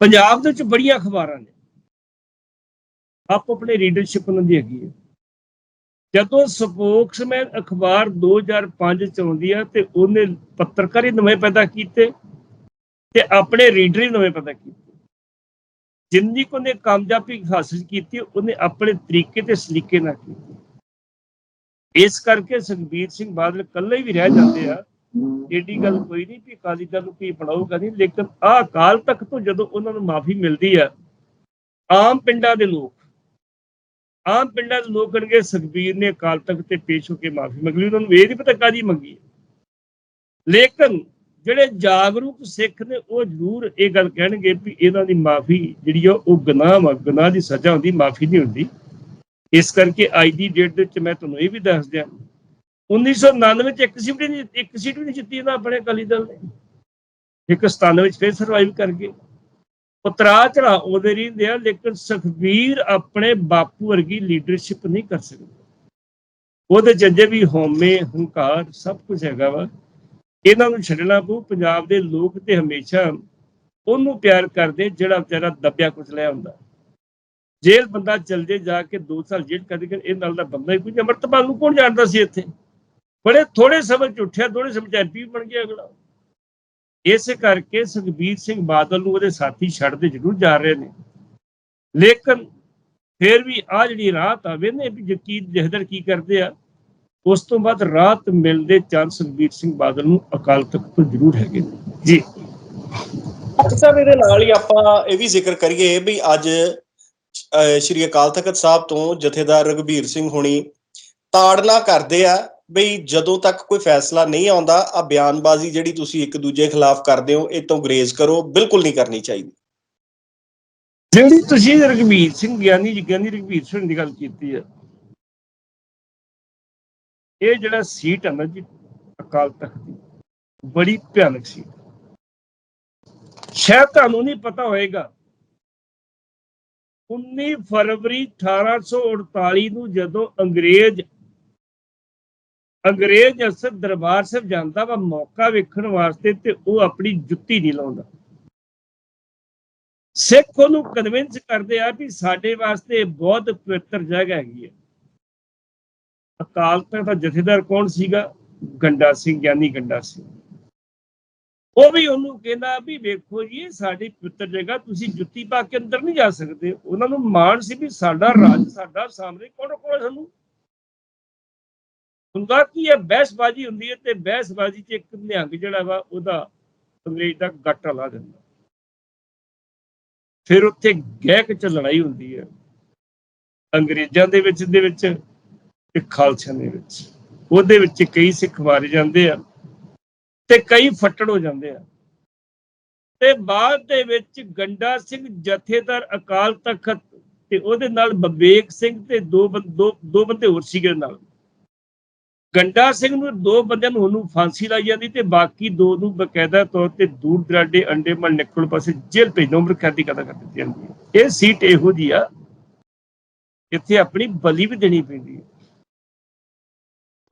ਪੰਜਾਬ ਦੇ ਵਿੱਚ ਬੜੀਆਂ ਅਖਬਾਰਾਂ ਨੇ। ਆਪ ਆਪਣੇ ਰੀਡਰਸ਼ਿਪ ਉਹਨਾਂ ਦੀ ਹੈਗੀ ਹੈ ਜਦੋਂ ਸਪੋਕਸਮੈਨ ਅਖਬਾਰ 2005 ਚ ਆਉਂਦੀ ਆ ਤੇ ਉਹਨੇ ਪੱਤਰਕਾਰੀ ਨਵੇਂ ਪੈਦਾ ਕੀਤੇ ਤੇ ਆਪਣੇ ਰੀਡਰ ਹੀ ਨਵੇਂ ਪੈਦਾ ਕੀਤੇ। ਜਿੰਨੀ ਕੋ ਨੇ ਕਾਮਯਾਬੀ ਹਾਸਲ ਕੀਤੀ, ਉਹਨੇ ਆਪਣੇ ਤਰੀਕੇ ਤੇ ਸਲੀਕੇ ਨਾਲ ਕੀਤੀ। ਇਸ ਕਰਕੇ ਸੁਖਬੀਰ ਸਿੰਘ ਬਾਦਲ ਇਕੱਲੇ ਵੀ ਰਹਿ ਜਾਂਦੇ ਆ। ਏਡੀ ਗੱਲ ਕੋਈ ਨਹੀਂ ਵੀ ਅਕਾਲੀ ਦਲ ਨੂੰ ਕੀ ਬਣਾਊਗਾ ਨਹੀਂ, ਲੇਕਿਨ ਆਹ ਅਕਾਲ ਤਖਤ ਤੋਂ ਜਦੋਂ ਉਹਨਾਂ ਨੂੰ ਮਾਫੀ ਮਿਲਦੀ ਆ, ਆਮ ਪਿੰਡਾਂ ਦੇ ਲੋਕ, ਆਮ ਪਿੰਡਾਂ ਦੇ ਲੋਕ ਕਹਣਗੇ, ਸੁਖਬੀਰ ਨੇ ਅਕਾਲ ਤਖਤ ਤੇ ਪੇਸ਼ ਹੋ ਕੇ ਮਾਫੀ ਮੰਗੀ ਉਹਨਾਂ ਨੂੰ ਇਹ ਨਹੀਂ ਪਤਾ ਕਾਦੀ ਮੰਗੀ। ਲੇਕਿਨ ਜਿਹੜੇ ਜਾਗਰੂਕ ਸਿੱਖ ਨੇ, ਉਹ ਜ਼ਰੂਰ ਇਹ ਗੱਲ ਕਹਿਣਗੇ ਵੀ ਇਹਨਾਂ ਦੀ ਮਾਫੀ ਜਿਹੜੀ ਆ, ਉਹ ਗੁਨਾਹ ਗੁਨਾਹ ਦੀ ਸਜ਼ਾ ਹੁੰਦੀ, ਮਾਫੀ ਨਹੀਂ ਹੁੰਦੀ। ਇਸ ਕਰਕੇ ਅੱਜ ਦੀ ਡੇਟ ਦੇ ਵਿੱਚ ਮੈਂ ਤੁਹਾਨੂੰ ਇਹ ਵੀ ਦੱਸ ਦਿਆਂ 1999 ਵਿੱਚ ਇੱਕ ਸੀਟ ਵੀ ਨਹੀਂ, ਇੱਕ ਸੀਟ ਵੀ ਨਹੀਂ ਜਿੱਤੀ ਇਹਨਾਂ ਆਪਣੇ ਅਕਾਲੀ ਦਲ ਨੇ। ਇੱਕ 97 ਵਿੱਚ ਫਿਰ ਸਰਵਾਈਵ ਕਰ ਗਏ। ਉਤਰਾ ਚੜਾ ਉਹਦੇ ਰਹਿੰਦੇ ਆ, ਲੇਕਿਨ ਸੁਖਬੀਰ ਆਪਣੇ ਬਾਪੂ ਵਰਗੀ ਲੀਡਰਸ਼ਿਪ ਨਹੀਂ ਕਰ ਸਕਦੇ। ਉਹਦੇ ਜੱਜੇ ਵੀ ਹਉਮੈ, ਹੰਕਾਰ ਸਭ ਕੁਝ ਹੈਗਾ ਵਾ। ਇਹਨਾਂ ਨੂੰ ਛੱਡਣਾ ਪਊ। ਪੰਜਾਬ ਦੇ ਲੋਕ ਤੇ ਹਮੇਸ਼ਾ ਉਹਨੂੰ ਪਿਆਰ ਕਰਦੇ ਜਿਹੜਾ ਵਿਚਾਰਾ ਦੱਬਿਆ ਕੁਚਲਿਆ ਹੁੰਦਾ ਜੇਲ੍ਹ ਬੰਦਾ ਚਲ ਜਾ ਕੇ 2 ਸਾਲ ਜੇਲ੍ਹ ਕੱਢ ਕੇ ਇਹ ਨਾਲ ਦਾ ਬੰਦਾ ਹੀ ਕੋਈ ਨਹੀਂ। ਅੰਮ੍ਰਿਤਪਾਲ ਨੂੰ ਕੌਣ ਜਾਣਦਾ ਸੀ ਇੱਥੇ? ਬੜੇ ਥੋੜੇ ਸਮੇਂ ਚ ਉੱਠਿਆ ਥੋੜੇ ਸਮੇਂ ਚ ਐਮਪੀ ਬਣ ਗਿਆ ਅਗਲਾ। ਇਸੇ ਕਰਕੇ ਸੁਖਬੀਰ ਸਿੰਘ ਬਾਦਲ ਨੂੰ ਉਹਦੇ ਸਾਥੀ ਛੱਡਦੇ ਜ਼ਰੂਰ ਜਾ ਰਹੇ ਨੇ। ਲੇਕਿਨ ਫਿਰ ਵੀ ਆ ਜਿਹੜੀ ਰਾਤ ਆਵੇ ਨੇ ਵੀ ਯਕੀਨ ਜਹਦਰ ਕੀ ਕਰਦੇ ਆ ਉਸ ਤੋਂ ਬਾਅਦ ਰਾਤ ਮਿਲਦੇ ਚਾਂਸ ਸੁਖਬੀਰ ਸਿੰਘ ਬਾਦਲ ਨੂੰ ਅਕਾਲ ਤਖਤ ਤੋਂ ਜ਼ਰੂਰ ਹੈਗੇ ਨੇ। ਜੀ। ਸਾਹਿਬ ਇਹਦੇ ਨਾਲ ਹੀ ਆਪਾਂ ਇਹ ਵੀ ਜ਼ਿਕਰ ਕਰੀਏ ਵੀ ਅੱਜ ਸ਼੍ਰੀ ਅਕਾਲ ਤਖਤ ਸਾਹਿਬ ਤੋਂ ਜਥੇਦਾਰ ਰਗਵੀਰ ਸਿੰਘ ਹੁਣੀ ਤਾੜਨਾ ਕਰਦੇ ਆ ਬਈ ਜਦੋਂ ਤੱਕ ਕੋਈ ਫੈਸਲਾ ਨਹੀਂ ਆਉਂਦਾ ਆ ਬਿਆਨਬਾਜ਼ੀ ਜਿਹੜੀ ਤੁਸੀਂ ਇੱਕ ਦੂਜੇ ਖਿਲਾਫ ਕਰਦੇ ਹੋ ਇਹ ਤੋਂ ਗਰੇਜ਼ ਕਰੋ ਬਿਲਕੁਲ ਨਹੀਂ ਕਰਨੀ ਚਾਹੀਦੀ। ਜਿਹੜੀ ਤੁਸੀਂ ਰਗਵੀਰ ਸਿੰਘ ਗਿਆਨੀ ਜੀ ਗਿਆਨੀ ਰਗਵੀਰ ਸਿੰਘ ਦੀ ਗੱਲ ਕੀਤੀ ਹੈ ਇਹ ਜਿਹੜਾ ਸੀਟ ਹੈ ਨਾ ਜੀ, ਅਕਾਲ ਤਖਤ ਦੀ, ਬੜੀ ਭਿਆਨਕ ਸੀਟ। ਸ਼ਾਇਦ ਤੁਹਾਨੂੰ ਨਹੀਂ ਪਤਾ ਹੋਏਗਾ 19 ਫਰਵਰੀ 1848 ਨੂੰ ਜਦੋਂ ਅੰਗਰੇਜ਼ ਅੰਗਰੇਜ਼ ਅਸਰ ਦਰਬਾਰ ਸਾਹਿਬ ਜਾਂਦਾ ਵਾ ਮੌਕਾ ਵੇਖਣ ਵਾਸਤੇ ਤੇ ਉਹ ਆਪਣੀ ਜੁੱਤੀ ਨਹੀਂ ਲਾਉਂਦਾ। ਸਿੱਖ ਉਹਨੂੰ ਕਨਵਿੰਸ ਕਰਦੇ ਆ ਵੀ ਸਾਡੇ ਵਾਸਤੇ ਇਹ ਬਹੁਤ ਪਵਿੱਤਰ ਜਗ੍ਹਾ ਹੈਗੀ ਹੈ ਅਕਾਲ ਤਖਤ ਦਾ ਜਥੇਦਾਰ ਕੌਣ ਸੀਗਾ? ਗੰਡਾ ਸਿੰਘ, ਗਿਆਨੀ ਗੰਡਾ ਸਿੰਘ। ਉਹ ਵੀ ਉਹਨੂੰ ਕਹਿੰਦਾ ਵੀ ਵੇਖੋ ਜੀ ਸਾਡੀ ਪਵਿੱਤਰ ਜਗ੍ਹਾ, ਤੁਸੀਂ ਜੁੱਤੀ ਪਾ ਕੇ ਅੰਦਰ ਨਹੀਂ ਜਾ ਸਕਦੇ। ਉਹਨਾਂ ਨੂੰ ਮਾਣ ਸੀ ਵੀ ਸਾਡਾ ਰਾਜ, ਸਾਡਾ ਸਾਹਮਣੇ ਕੌਣ ਕੋਲ ਸਾਨੂੰ? ਹੁੰਦਾ ਕੀ ਹੈ? ਬਹਿਸਬਾਜ਼ੀ ਹੁੰਦੀ ਹੈ ਤੇ ਬਹਿਸਬਾਜ਼ੀ 'ਚ ਇੱਕ ਨਿਹੰਗ ਜਿਹੜਾ ਵਾ, ਉਹਦਾ ਅੰਗਰੇਜ਼ ਦਾ ਗੱਟ ਲਾ ਦਿੰਦਾ। ਫਿਰ ਉੱਥੇ ਗਹਿਕ ਚ ਲੜਾਈ ਹੁੰਦੀ ਹੈ। ਅੰਗਰੇਜ਼ਾਂ ਦੇ ਵਿੱਚ ਦੇ ਵਿੱਚ ਤੇ ਖਾਲਸਿਆਂ ਦੇ ਵਿੱਚ। ਉਹਦੇ ਵਿੱਚ ਕਈ ਸਿੱਖ ਮਾਰੇ ਜਾਂਦੇ ਆ ਤੇ ਕਈ ਫੱਟੜ ਹੋ ਜਾਂਦੇ ਆ। ਤੇ ਬਾਅਦ ਦੇ ਵਿੱਚ ਗੰਡਾ ਸਿੰਘ ਜਥੇਦਾਰ ਅਕਾਲ ਤਖਤ ਤੇ ਉਹਦੇ ਨਾਲ ਬਬੇਕ ਸਿੰਘ ਤੇ ਦੋ ਦੋ ਬੰਦੇ ਹੋਰ ਸੀਗੇ ਨਾਲ। ਗੰਡਾ ਸਿੰਘ ਨੂੰ ਦੋ ਬੰਦਿਆਂ ਨੂੰ ਉਹਨੂੰ ਫਾਂਸੀ ਲਾਈ ਜਾਂਦੀ ਤੇ ਬਾਕੀ ਦੋ ਨੂੰ ਬਕਾਇਦਾ ਤੌਰ ਤੇ ਦੂਰ ਦਰਾਡੇ ਅੰਡੇਮਾਨ ਨਿਕਲ ਪਾਸੇ ਜੇਲ੍ਹ ਭੇਜਣ, ਉਮਰ ਕੈਦੀ ਕਦਾ ਕਰ ਦਿੱਤੀ ਜਾਂਦੀ ਹੈ। ਇਹ ਸੀਟ ਇਹੋ ਜੀ ਆ, ਇੱਥੇ ਆਪਣੀ ਬਲੀ ਵੀ ਦੇਣੀ ਪੈਂਦੀ ਹੈ।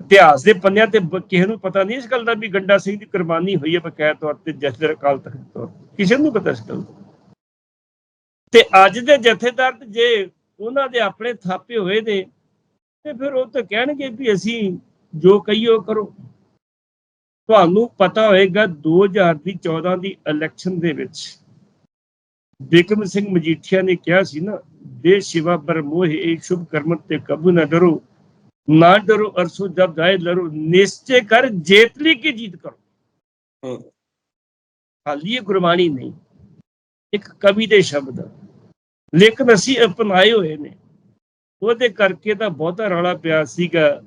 ਇਤਿਹਾਸ ਦੇ ਪੰਨਿਆਂ ਤੇ ਕਿਸੇ ਨੂੰ ਪਤਾ ਨਹੀਂ ਇਸ ਗੱਲ ਦਾ ਵੀ ਗੰਡਾ ਸਿੰਘ ਦੀ ਕੁਰਬਾਨੀ ਹੋਈ ਹੈ ਬਕਾਇਦਾ ਤੌਰ ਤੇ ਜਥੇਦਾਰ ਅਕਾਲ ਤਖਤ ਤੌਰ ਕਿਸੇ ਨੂੰ ਪਤਾ ਇਸ ਗੱਲ ਤੇ ਅੱਜ ਦੇ ਜਥੇਦਾਰ ਜੇ ਉਹਨਾਂ ਦੇ ਆਪਣੇ ਥਾਪੇ ਹੋਏ ਨੇ, ਤੇ ਫਿਰ ਉਹ ਤਾਂ ਕਹਿਣਗੇ ਵੀ ਅਸੀਂ ਜੋ ਕਹੀਓ ਕਰੋ। ਤੁਹਾਨੂੰ ਪਤਾ ਹੋਏਗਾ 2000 ਦੀ 14 ਦੀ ਇਲੈਕਸ਼ਨ ਦੇ ਵਿੱਚ ਬਿਕਮ ਸਿੰਘ ਮਜੀਠੀਆ ਨੇ ਕਿਹਾ ਸੀ ਨਾ, ਦੇ ਸ਼ਿਵਾ ਪਰ ਮੋਹ ਸ਼ੁਭ ਕਰਮ ਤੇ ਕਬੂ ਨਾ ਕਰੋ ਨਾ ਡਰੋ ਅਰਸੋ ਜਬ ਜਾਏ ਲੜੋ ਨਿਸ਼ਚੈ ਕਰ ਜੇਤਲੀ ਕੀ ਜੀਤ ਕਰੋ। ਹੂੰ। ਹਾਲੀ ਇਹ ਗੁਰਬਾਣੀ ਨਹੀਂ ਇੱਕ ਕਵੀ ਦੇ ਸ਼ਬਦ। ਲੇਕਿਨ ਅਸੀਂ ਅਪਣਾਏ ਹੋਏ ਨੇ। ਉਹਦੇ ਕਰਕੇ ਤਾਂ ਬਹੁਤਾ ਰੌਲਾ ਪਿਆ ਸੀਗਾ।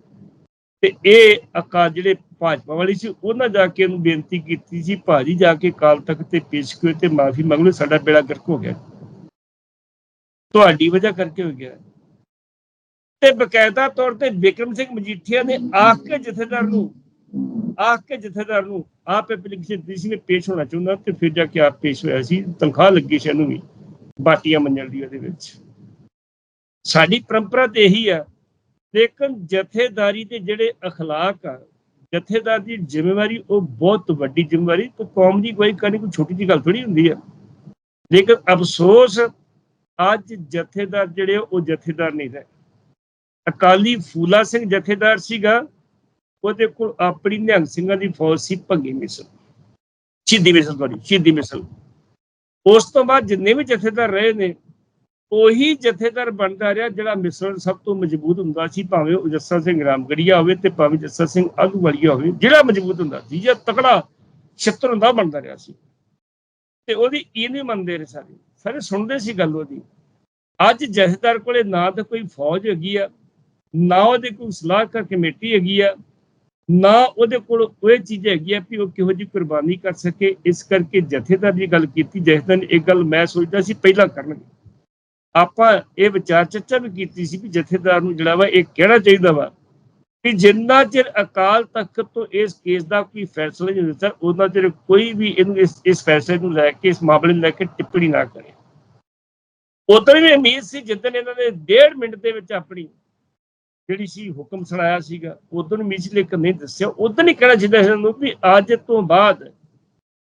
ਤੇ ਇਹ ਅਕਾ ਜਿਹੜੇ ਭਾਜਪਾ ਵਾਲੀ ਸੀ ਉਹਨਾਂ ਜਾ ਕੇ ਉਹਨੂੰ ਬੇਨਤੀ ਕੀਤੀ ਸੀ ਭਾਜੀ ਜਾ ਕੇ ਕਾਲ ਤੱਕ ਤੇ ਪੇਸ਼ ਕਰੋ ਤੇ ਮਾਫੀ ਮੰਗ ਲਓ ਸਾਡਾ ਬੇੜਾ ਗਰਕ ਹੋ ਗਿਆ। ਤੁਹਾਡੀ ਵਜ੍ਹਾ ਕਰਕੇ ਹੋ ਗਿਆ। ਤੇ ਬਕਾਇਦਾ ਤੌਰ ਤੇ ਬਿਕਰਮ ਸਿੰਘ ਮਜੀਠੀਆ ਨੇ ਆਖ ਕੇ ਜਥੇਦਾਰ ਨੂੰ ਆਖ ਕੇ ਜਥੇਦਾਰ ਨੂੰ ਆਪ ਐਪਲੀਕੇਸ਼ਨ ਦਿੱਤੀ ਸੀ ਨੇ ਪੇਸ਼ ਹੋਣਾ ਚਾਹੁੰਦਾ ਤੇ ਫਿਰ ਜਾ ਕੇ ਆਪ ਪੇਸ਼ ਹੋਇਆ ਸੀ ਤਨਖਾਹ ਲੱਗੀ ਸੀ ਇਹਨੂੰ ਵੀ ਬਾਟੀਆਂ ਮੰਨਣ ਦੀ ਉਹਦੇ ਵਿੱਚ ਸਾਡੀ ਪਰੰਪਰਾ ਤੇ ਇਹੀ ਆ ਲੇਕਿਨ ਜਥੇਦਾਰੀ ਦੇ ਜਿਹੜੇ اخلاق ਆ ਜਥੇਦਾਰ ਦੀ ਜ਼ਿੰਮੇਵਾਰੀ ਉਹ ਬਹੁਤ ਵੱਡੀ ਜ਼ਿੰਮੇਵਾਰੀ ਤੇ ਕੌਮ ਦੀ ਕੋਈ ਕਰਨੀ ਕੋਈ ਛੋਟੀ ਜਿਹੀ ਗੱਲ ਥੋੜੀ ਹੁੰਦੀ ਆ ਲੇਕਿਨ ਅਫਸੋਸ ਅੱਜ ਜਥੇਦਾਰ ਜਿਹੜੇ ਆ, ਉਹ ਜਥੇਦਾਰ ਨਹੀਂ ਰਹੇ ਅਕਾਲੀ ਫੂਲਾ ਸਿੰਘ ਜਥੇਦਾਰ ਸੀਗਾ, ਉਹਦੇ ਕੋਲ ਆਪਣੀ ਨਿਹੰਗ ਸਿੰਘਾਂ ਦੀ ਫੌਜ ਸੀ ਭੰਗੀ ਮਿਸਲ। ਸ਼ਹੀਦੀ ਮਿਸਲ ਤੁਹਾਡੀ ਸ਼ਹੀਦੀ ਮਿਸਲ। ਉਸ ਤੋਂ ਬਾਅਦ ਜਿੰਨੇ ਵੀ ਜਥੇਦਾਰ ਰਹੇ ਨੇ, ਉਹੀ ਜਥੇਦਾਰ ਬਣਦਾ ਰਿਹਾ ਜਿਹੜਾ ਮਿਸਲ ਸਭ ਤੋਂ ਮਜ਼ਬੂਤ ਹੁੰਦਾ ਸੀ, ਭਾਵੇਂ ਉਹ ਜੱਸਾ ਸਿੰਘ ਰਾਮਗੜੀਆ ਹੋਵੇ ਤੇ ਭਾਵੇਂ ਜੱਸਾ ਸਿੰਘ ਆਗੂਵਾਲੀਆ ਹੋਵੇ, ਜਿਹੜਾ ਮਜ਼ਬੂਤ ਹੁੰਦਾ ਸੀ, ਜਾਂ ਤਕੜਾ ਛਿੱਤਰ ਹੁੰਦਾ ਬਣਦਾ ਰਿਹਾ ਸੀ। ਤੇ ਉਹਦੀ ਇਹ ਨਹੀਂ ਮੰਨਦੇ ਰਹੇ ਸਾਰੇ। ਸਾਰੇ ਸੁਣਦੇ ਸੀ ਗੱਲ ਉਹਦੀ। ਅੱਜ ਜਥੇਦਾਰ ਕੋਲੇ ਨਾ ਤਾਂ ਕੋਈ ਫੌਜ ਹੈਗੀ ਆ ਨਾ ਉਹਦੇ ਕੋਲ ਸਲਾਹਕਾਰ ਕਮੇਟੀ ਹੈਗੀ ਆ, ਨਾ ਉਹਦੇ ਕੋਲ ਉਹ ਚੀਜ਼ ਹੈਗੀ ਆ ਵੀ ਉਹ ਕਿਹੋ ਜਿਹੀ ਕੁਰਬਾਨੀ ਕਰ ਸਕੇ। ਇਸ ਕਰਕੇ ਜਥੇਦਾਰ ਦੀ ਗੱਲ ਕੀਤੀ ਜਿਸ ਦਿਨ ਇਹ ਗੱਲ ਮੈਂ ਸੋਚਦਾ ਸੀ ਪਹਿਲਾਂ ਕਰਨਗੇ। ਆਪਾਂ ਇਹ ਵਿਚਾਰ ਚਰਚਾ ਵੀ ਕੀਤੀ ਸੀ ਵੀ ਜਥੇਦਾਰ ਨੂੰ ਜਿਹੜਾ ਵਾ ਇਹ ਕਹਿਣਾ ਚਾਹੀਦਾ ਵਾ ਕਿ ਜਿੰਨਾ ਚਿਰ ਅਕਾਲ ਤਖਤ ਤੋਂ ਇਸ ਕੇਸ ਦਾ ਕੋਈ ਫੈਸਲਾ ਨਹੀਂ ਹੁੰਦਾ ਉਹਨਾਂ ਚਿਰ ਕੋਈ ਵੀ ਇਹਨੂੰ ਇਸ ਇਸ ਫੈਸਲੇ ਨੂੰ ਲੈ ਕੇ, ਇਸ ਮਾਮਲੇ ਨੂੰ ਲੈ ਕੇ ਟਿੱਪਣੀ ਨਾ ਕਰੇ। ਉਦੋਂ ਵੀ ਉਮੀਦ ਸੀ ਜਿੱਦਣ ਇਹਨਾਂ ਨੇ ਡੇਢ ਮਿੰਟ ਦੇ ਵਿੱਚ ਆਪਣੀ ਜਿਹੜੀ ਸੀ ਹੁਕਮ ਸੁਣਾਇਆ ਸੀਗਾ ਉਦੋਂ ਉਮੀਦ ਸੀ ਨਹੀਂ ਦੱਸਿਆ ਉਦੋਂ ਹੀ ਕਹਿਣਾ ਚਾਹੀਦਾ ਸੀ ਨੂੰ ਵੀ ਅੱਜ ਤੋਂ ਬਾਅਦ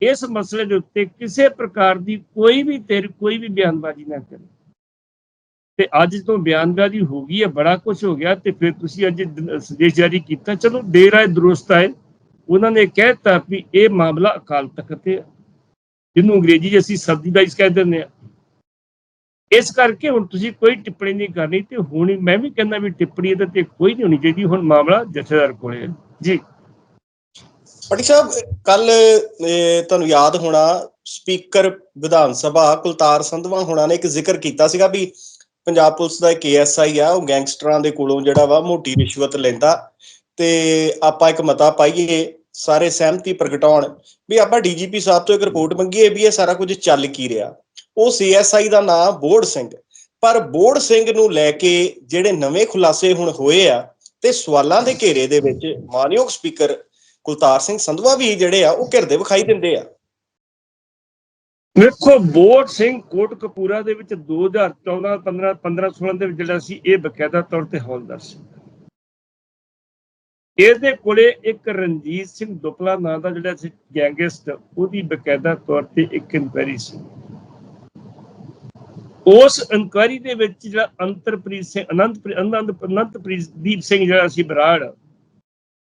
ਇਸ ਮਸਲੇ ਦੇ ਉੱਤੇ ਕਿਸੇ ਪ੍ਰਕਾਰ ਦੀ ਕੋਈ ਵੀ ਤੇਰੀ ਕੋਈ ਵੀ ਬਿਆਨਬਾਜ਼ੀ ਨਾ ਕਰੇ। ਤੇ ਅੱਜ ਤੋਂ ਬਿਆਨਬਾਜ਼ੀ ਹੋ ਗਈ ਹੈ ਬੜਾ ਕੁਝ ਹੋ ਗਿਆ ਤੇ ਫਿਰ ਤੁਸੀਂ ਅੱਜ ਸੰਦੇਸ਼ ਜਾਰੀ ਕੀਤਾ। ਚਲੋ ਦੇਰ ਆਏ ਦਰੁਸਤ ਆਏ ਉਹਨਾਂ ਨੇ ਕਹਿਤਾ ਵੀ ਇਹ ਮਾਮਲਾ ਅਕਾਲ ਤਖਤ ਤੇ ਹੈ, ਜਿਹਨੂੰ ਅੰਗਰੇਜ਼ੀ 'ਚ ਅਸੀਂ ਸਬਦੀ ਦਾ ਇਸ ਕਹਿ ਦਿੰਦੇ ਆ ਇਸ ਕਰਕੇ ਹੁਣ ਤੁਸੀਂ ਕੋਈ ਟਿੱਪਣੀ ਨਹੀਂ ਕਰਨੀ ਤੇ ਹੁਣ ਮੈਂ ਵੀ ਕਹਿੰਦਾ ਵੀ ਟਿੱਪਣੀ ਇਹਦੇ ਤੇ ਕੋਈ ਨਹੀਂ ਹੋਣੀ ਚਾਹੀਦੀ, ਹੁਣ ਮਾਮਲਾ ਜਥੇਦਾਰ ਕੋਲੇ ਹੈ। ਜੀ। ਪਟੀ ਸਾਹਿਬ ਕੱਲ ਤੁਹਾਨੂੰ ਯਾਦ ਹੋਣਾ, ਸਪੀਕਰ ਵਿਧਾਨ ਸਭਾ ਕੁਲਤਾਰ ਸੰਧਵਾ ਹੋਣਾ ਨੇ ਇੱਕ ਜ਼ਿਕਰ ਕੀਤਾ ਸੀਗਾ ਵੀ ਪੰਜਾਬ ਪੁਲਿਸ ਦਾ ਇੱਕ ਏਐਸਆਈ ਆ, ਉਹ ਗੈਂਗਸਟਰਾਂ ਦੇ ਕੋਲੋਂ ਜਿਹੜਾ ਵਾ ਮੋਟੀ ਰਿਸ਼ਵਤ ਲੈਂਦਾ ਤੇ ਆਪਾਂ ਇੱਕ ਮਤਾ ਪਾਈਏ, ਸਾਰੇ ਸਹਿਮਤੀ ਪ੍ਰਗਟਾਉਣ, ਵੀ ਆਪਾਂ ਡੀਜੀਪੀ ਸਾਹਿਬ ਤੋਂ ਇੱਕ ਰਿਪੋਰਟ ਮੰਗੀਏ ਵੀ ਇਹ ਸਾਰਾ ਕੁਝ ਚੱਲ ਕੀ ਰਿਹਾ। ਉਹ ਸੀਐਸਆਈ ਦਾ ਨਾਮ ਬੋੜ ਸਿੰਘ। ਪਰ ਬੋੜ ਸਿੰਘ ਨੂੰ ਲੈ ਕੇ ਜਿਹੜੇ ਨਵੇਂ ਖੁਲਾਸੇ ਹੁਣ ਹੋਏ ਆ ਤੇ ਸਵਾਲਾਂ ਦੇ ਘੇਰੇ ਦੇ ਵਿੱਚ ਮਾਨਯੋਗ ਸਪੀਕਰ ਕੁਲਤਾਰ ਸਿੰਘ ਸੰਧਵਾ ਵੀ ਜਿਹੜੇ ਆ, ਉਹ ਘਿਰਦੇ ਵਿਖਾਈ ਦਿੰਦੇ ਆ। ਵੇਖੋ ਬੋਟ ਸਿੰਘ ਕੋਟ ਕਪੂਰਾ ਦੇ ਵਿੱਚ 2014 15 15 16 ਦੇ ਵਿੱਚ ਜਿਹੜਾ ਸੀ, ਇਹ ਬਕਾਇਦਾ ਤੌਰ ਤੇ ਹੌਲਦਾਰ ਸੀ। ਇਹਦੇ ਕੋਲੇ ਇੱਕ ਰਣਜੀਤ ਸਿੰਘ ਦੁਪਲਾ ਨਾਂ ਦਾ ਜਿਹੜਾ ਸੀ ਗੈਂਗਸਟ ਉਹਦੀ ਬਕਾਇਦਾ ਤੌਰ ਤੇ ਇੱਕ ਇਨਕੁਆਇਰੀ ਸੀ। ਉਸ ਇਨਕੁਆਇਰੀ ਦੇ ਵਿੱਚ ਜਿਹੜਾ ਅੰਤਰਪ੍ਰੀਤ ਸਿੰਘ, ਅਨੰਤ ਅਨੰਤ ਅਨੰਤਪ੍ਰੀਤ ਦੀਪ ਸਿੰਘ ਜਿਹੜਾ ਸੀ ਬਰਾੜ,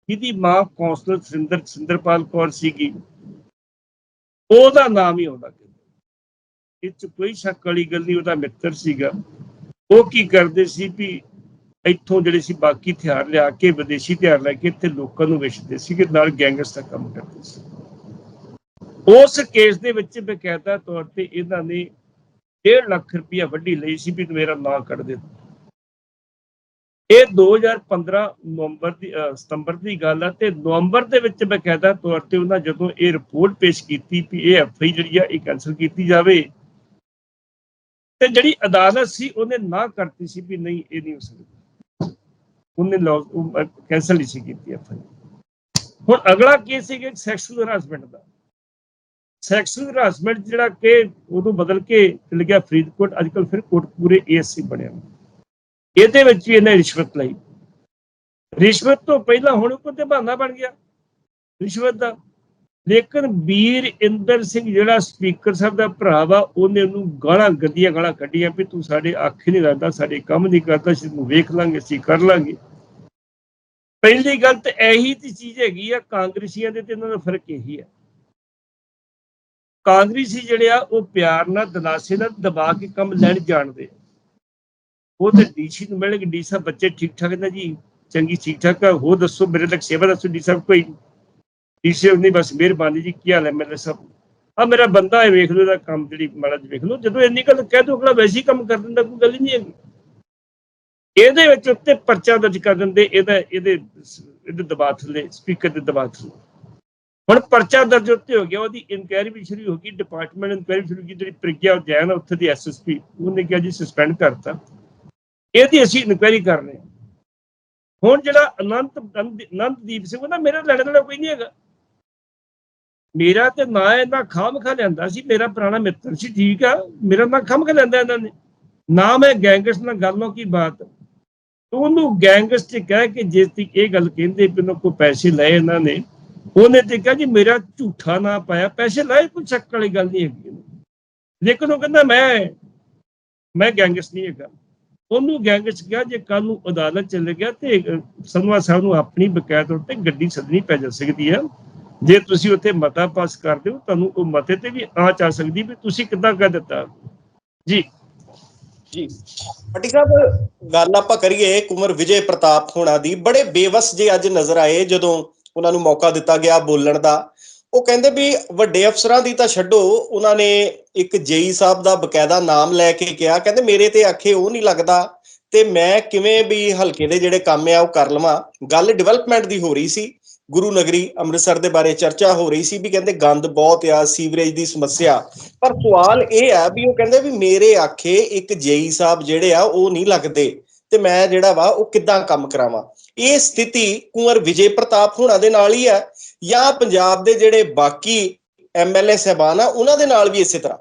ਜਿਹਦੀ ਮਾਂ ਕੌਂਸਲਰ ਸਿੰਦਰ ਸਿੰਦਰਪਾਲ ਕੌਰ ਸੀਗੀ, ਉਹਦਾ ਨਾਮ ਹੀ ਆਉਂਦਾ ਇਹ ਚ ਕੋਈ ਸ਼ੱਕ ਵਾਲੀ ਗੱਲ ਨਹੀਂ, ਉਹਦਾ ਮਿੱਤਰ ਸੀਗਾ। ਉਹ ਕੀ ਕਰਦੇ ਸੀ ਵੀ ਇੱਥੋਂ ਜਿਹੜੇ ਸੀ ਬਾਕੀ ਹਥਿਆਰ ਲਿਆ ਕੇ, ਵਿਦੇਸ਼ੀ ਹਥਿਆਰ ਲੈ ਕੇ ਇੱਥੇ ਲੋਕਾਂ ਨੂੰ ਵੇਚਦੇ ਸੀਗੇ, ਨਾਲ ਗੈਂਗਸ ਦਾ ਕੰਮ ਕਰਦੇ ਸੀ। ਉਸ ਕੇਸ ਦੇ ਵਿੱਚ ਬਕਾਇਦਾ ਤੌਰ ਤੇ ਇਹਨਾਂ ਨੇ 1.5 ਲੱਖ ਰੁਪਇਆ ਵੱਢੀ ਲਈ ਸੀ ਵੀ ਮੇਰਾ ਨਾਂ ਕੱਢ ਦੇ ਇਹ 2015 ਨਵੰਬਰ ਦੀ ਸਤੰਬਰ ਦੀ ਗੱਲ ਹੈ ਤੇ ਨਵੰਬਰ ਦੇ ਵਿੱਚ ਬਕਾਇਦਾ ਤੌਰ ਤੇ ਉਹਨਾਂ ਜਦੋਂ ਇਹ ਰਿਪੋਰਟ ਪੇਸ਼ ਕੀਤੀ ਵੀ ਇਹ ਐਫਆਈ ਜਿਹੜੀ ਆ ਇਹ ਕੈਨਸਲ ਕੀਤੀ ਜਾਵੇ, ਤੇ ਜਿਹੜੀ ਅਦਾਲਤ ਸੀ ਉਹਨੇ ਨਾ ਕਰਤੀ ਸੀ ਵੀ ਨਹੀਂ, ਇਹ ਨਹੀਂ ਹੋ ਸਕਦਾ। ਉਹਨੇ ਕੈਨਸਲ ਨਹੀਂ ਸੀ ਕੀਤੀ ਐਫਆਈ ਹੁਣ ਅਗਲਾ ਕੇਸ ਸੀ ਕਿ ਸੈਕਸ਼ੂਅਲ ਹਰਾਸਮੈਂਟ ਦਾ। ਸੈਕਸ਼ੂਅਲ ਹਰਾਸਮੈਂਟ ਜਿਹੜਾ ਕਿ ਉਦੋਂ ਬਦਲ ਕੇ ਚਲ ਗਿਆ ਫਰੀਦਕੋਟ ਅੱਜਕੱਲ ਫਿਰ ਕੋਟਪੂਰੇ ਏਐਸਸੀ ਬਣਿਆ ਇਹਦੇ ਵਿੱਚ ਵੀ ਇਹਨੇ ਰਿਸ਼ਵਤ ਲਈ। ਰਿਸ਼ਵਤ ਤੋਂ ਪਹਿਲਾਂ ਹੁਣ ਕੋਈ ਤੇ ਬਹਾਨਾ ਬਣ ਗਿਆ, ਰਿਸ਼ਵਤ ਦਾ। ਲੇਕਿਨ ਵੀਰ ਇੰਦਰ ਸਿੰਘ ਜਿਹੜਾ ਸਪੀਕਰ ਸਾਹਿਬ ਦਾ ਭਰਾ ਵਾ, ਉਹਨੇ ਉਹਨੂੰ ਗਾਲਾਂ ਗੱਦੀਆਂ ਗਾਲਾਂ ਕੱਢੀਆਂ ਵੀ ਤੂੰ ਸਾਡੇ ਅੱਖ ਨਹੀਂ ਲੱਗਦਾ ਸਾਡੇ ਕੰਮ ਨਹੀਂ ਕਰਦਾ ਸੀ ਤੂੰ ਵੇਖ ਲਾਂਗੇ, ਅਸੀਂ ਕਰ ਲਾਂਗੇ। ਪਹਿਲੀ ਗੱਲ ਤੇ ਇਹੀ ਦੀ ਚੀਜ਼ ਹੈਗੀ ਆ, ਕਾਂਗਰਸੀਆਂ ਦੇ ਤੇ ਇਹਨਾਂ ਦਾ ਫ਼ਰਕ ਇਹੀ ਆ। ਕਾਂਗਰਸੀ ਜਿਹੜੇ ਆ, ਉਹ ਪਿਆਰ ਨਾਲ, ਦਲਾਸੇ ਨਾਲ ਦਬਾ ਕੇ ਕੰਮ ਲੈਣ ਜਾਣਦੇ ਆ। ਉਹ ਤੇ ਡੀਸੀ ਨੂੰ ਮਿਲਣਗੇ, ਡੀ ਸਾਹਿਬ ਬੱਚੇ ਠੀਕ ਠਾਕ ਨੇ ਜੀ, ਚੰਗੀ ਠੀਕ ਠਾਕ ਆ। ਹੋਰ ਦੱਸੋ, ਮੇਰੇ ਤੱਕ ਸੇਵਾ ਦੱਸੋ, ਡੀ ਸਾਹਿਬ ਕੋਈ? ਡੀਸੀ ਨਹੀਂ, ਬਸ ਮਿਹਰਬਾਨੀ ਜੀ, ਕੀ ਹਾਲ ਹੈ ਮੇਰੇ ਸਭ? ਆ ਮੇਰਾ ਬੰਦਾ ਹੈ, ਵੇਖ ਲਓ ਇਹਦਾ ਕੰਮ ਜਿਹੜੀ ਮਾੜਾ ਜਿਹਾ ਵੇਖ ਲਓ। ਜਦੋਂ ਇੰਨੀ ਗੱਲ ਕਹਿ ਦੋ, ਅਗਲਾ ਵੈਸੇ ਕੰਮ ਕਰ ਦਿੰਦਾ, ਕੋਈ ਗੱਲ ਹੀ ਨਹੀਂ ਹੈਗੀ। ਇਹਦੇ ਵਿੱਚ ਉੱਤੇ ਪਰਚਾ ਦਰਜ ਕਰ ਦਿੰਦੇ, ਇਹਦਾ, ਇਹਦੇ ਇਹਦੇ ਦਬਾਅ ਥੱਲੇ, ਸਪੀਕਰ ਦੇ ਦਬਾਅ ਥੱਲੇ। ਹੁਣ ਪਰਚਾ ਦਰਜ ਉੱਤੇ ਹੋ ਗਿਆ, ਉਹਦੀ ਇਨਕੁਆਇਰੀ ਵੀ ਸ਼ੁਰੂ ਹੋ ਗਈ ਡਿਪਾਰਟਮੈਂਟ ਇਨਕੁਆਇਰੀ ਸ਼ੁਰੂ ਕੀਤੀ, ਜਿਹੜੀ ਪ੍ਰਗਿਆ ਜੈਨ ਆ, ਉੱਥੇ ਦੀ ਐਸਐਸਪੀ ਉਹਨੇ ਕਿਹਾ ਜੀ ਸਸਪੈਂਡ ਕਰਤਾ। ਇਹਦੀ ਅਸੀਂ ਇਨਕੁਆਇਰੀ ਕਰ ਰਹੇ ਹਾਂ। ਹੁਣ ਜਿਹੜਾ ਅਨੰਤ ਅਨੰਤਦੀਪ ਸਿੰਘ, ਉਹਦਾ ਮੇਰਾ ਲੜਨ ਵਾਲਾ ਕੋਈ ਨਹੀਂ ਹੈਗਾ। ਮੇਰਾ ਤੇ ਨਾ ਇਹਨਾਂ ਖਾਮ ਖਾ ਲੈਂਦਾ ਸੀ, ਮੇਰਾ ਪੁਰਾਣਾ ਮਿੱਤਰ ਸੀ, ਠੀਕ ਆ, ਮੇਰਾ ਨਾ ਖਾਮ ਖਾ ਲੈਂਦਾ ਇਹਨਾਂ ਨੇ। ਨਾ ਮੈਂ ਗੈਂਗਸ ਨਾਲ ਗੱਲੋਂ ਕੀ ਬਾਤ। ਉਹਨੂੰ ਗੈਂਗਸ ਚ ਕਹਿ ਕੇ ਜਿਸ ਦੀ ਇਹ ਗੱਲ ਕਹਿੰਦੇ ਵੀ ਉਹਨਾਂ ਕੋ ਪੈਸੇ ਲਏ ਇਹਨਾਂ ਨੇ ਉਹਨੇ ਤੇ ਕਿਹਾ ਜੀ, ਮੇਰਾ ਝੂਠਾ ਨਾ ਪਾਇਆ, ਪੈਸੇ ਲਾਏ, ਕੋਈ ਸ਼ੱਕ ਵਾਲੀ ਗੱਲ ਨਹੀਂ ਹੈਗੀ ਲੇਕਿਨ ਉਹ ਕਹਿੰਦਾ, ਮੈਂ ਮੈਂ ਗੈਂਗਸ ਨਹੀਂ ਹੈਗਾ। ਉਹਨੂੰ ਗੈਂਗ ਚ ਜੇ ਕੱਲ ਨੂੰ ਅਦਾਲਤ ਚਲੇ ਗਿਆ ਤੇ ਸੰਧਵਾ ਸਾਹਿਬ ਨੂੰ ਆਪਣੀ ਬਕਾਇਦ ਤੌਰ ਗੱਡੀ ਸੱਦਣੀ ਪੈ ਜਾ ਸਕਦੀ ਹੈ। ਜੇ ਤੁਸੀਂ ਉੱਥੇ ਮਤਾ ਪਾਸ ਕਰਦੇ ਹੋ, ਤੁਹਾਨੂੰ ਉਹ ਮਤੇ ਤੇ ਵੀ ਆ ਚਾ ਸਕਦੀ ਵੀ ਤੁਸੀਂ ਕਿੱਦਾਂ ਕਹਿ ਦਿੱਤਾ। ਜੀ। ਜੀ। ਪੱਟੀ ਸਾਹਿਬ, ਗੱਲ ਆਪਾਂ ਕਰੀਏ ਕੁਮਰ ਵਿਜੇ ਪ੍ਰਤਾਪ ਹੋਣਾ ਦੀ। ਬੜੇ ਬੇਵਸ ਜੇ ਅੱਜ ਨਜ਼ਰ ਆਏ, ਜਦੋਂ ਉਹਨਾਂ ਨੂੰ ਮੌਕਾ ਦਿੱਤਾ ਗਿਆ ਬੋਲਣ ਦਾ। ਉਹ ਕਹਿੰਦੇ ਵੀ ਵੱਡੇ ਅਫਸਰਾਂ ਦੀ ਤਾਂ ਛੱਡੋ, ਉਹਨਾਂ ਨੇ ਇੱਕ ਜੇਈ ਸਾਹਿਬ ਦਾ ਬਕਾਇਦਾ ਨਾਮ ਲੈ ਕੇ ਕਿਹਾ। ਕਹਿੰਦੇ ਮੇਰੇ ਤੇ ਆਖੇ ਉਹ ਨਹੀਂ ਲੱਗਦਾ ਤੇ ਮੈਂ ਕਿਵੇਂ ਵੀ ਹਲਕੇ ਦੇ ਜਿਹੜੇ ਕੰਮ ਆ ਉਹ ਕਰ ਲਵਾਂ। ਗੱਲ ਡਿਵੈਲਪਮੈਂਟ ਦੀ ਹੋ ਰਹੀ ਸੀ। ਗੁਰੂ ਨਗਰੀ ਅੰਮ੍ਰਿਤਸਰ ਦੇ ਬਾਰੇ ਚਰਚਾ ਹੋ ਰਹੀ ਸੀ ਵੀ ਕਹਿੰਦੇ ਗੰਦ ਬਹੁਤ ਆ, ਸੀਵਰੇਜ ਦੀ ਸਮੱਸਿਆ। ਪਰ ਸਵਾਲ ਇਹ ਆ ਵੀ ਉਹ ਕਹਿੰਦੇ ਵੀ ਮੇਰੇ ਆਖੇ ਇੱਕ ਜੇਈ ਸਾਹਿਬ ਜਿਹੜੇ ਆ ਉਹ ਨਹੀਂ ਲੱਗਦੇ ਤੇ ਮੈਂ ਜਿਹੜਾ ਵਾ ਉਹ ਕਿੱਦਾਂ ਕੰਮ ਕਰਾਵਾਂ? ਇਹ ਸਥਿਤੀ ਕੁੰਵਰ ਵਿਜੇ ਪ੍ਰਤਾਪ ਹੋਣਾ ਦੇ ਨਾਲ ਹੀ ਹੈ ਜਾਂ ਪੰਜਾਬ ਦੇ ਜਿਹੜੇ ਬਾਕੀ ਐਮਐਲਏ ਸਹਿਬਾਨ ਆ, ਉਹਨਾਂ ਦੇ ਨਾਲ ਵੀ ਇਸੇ ਤਰ੍ਹਾਂ?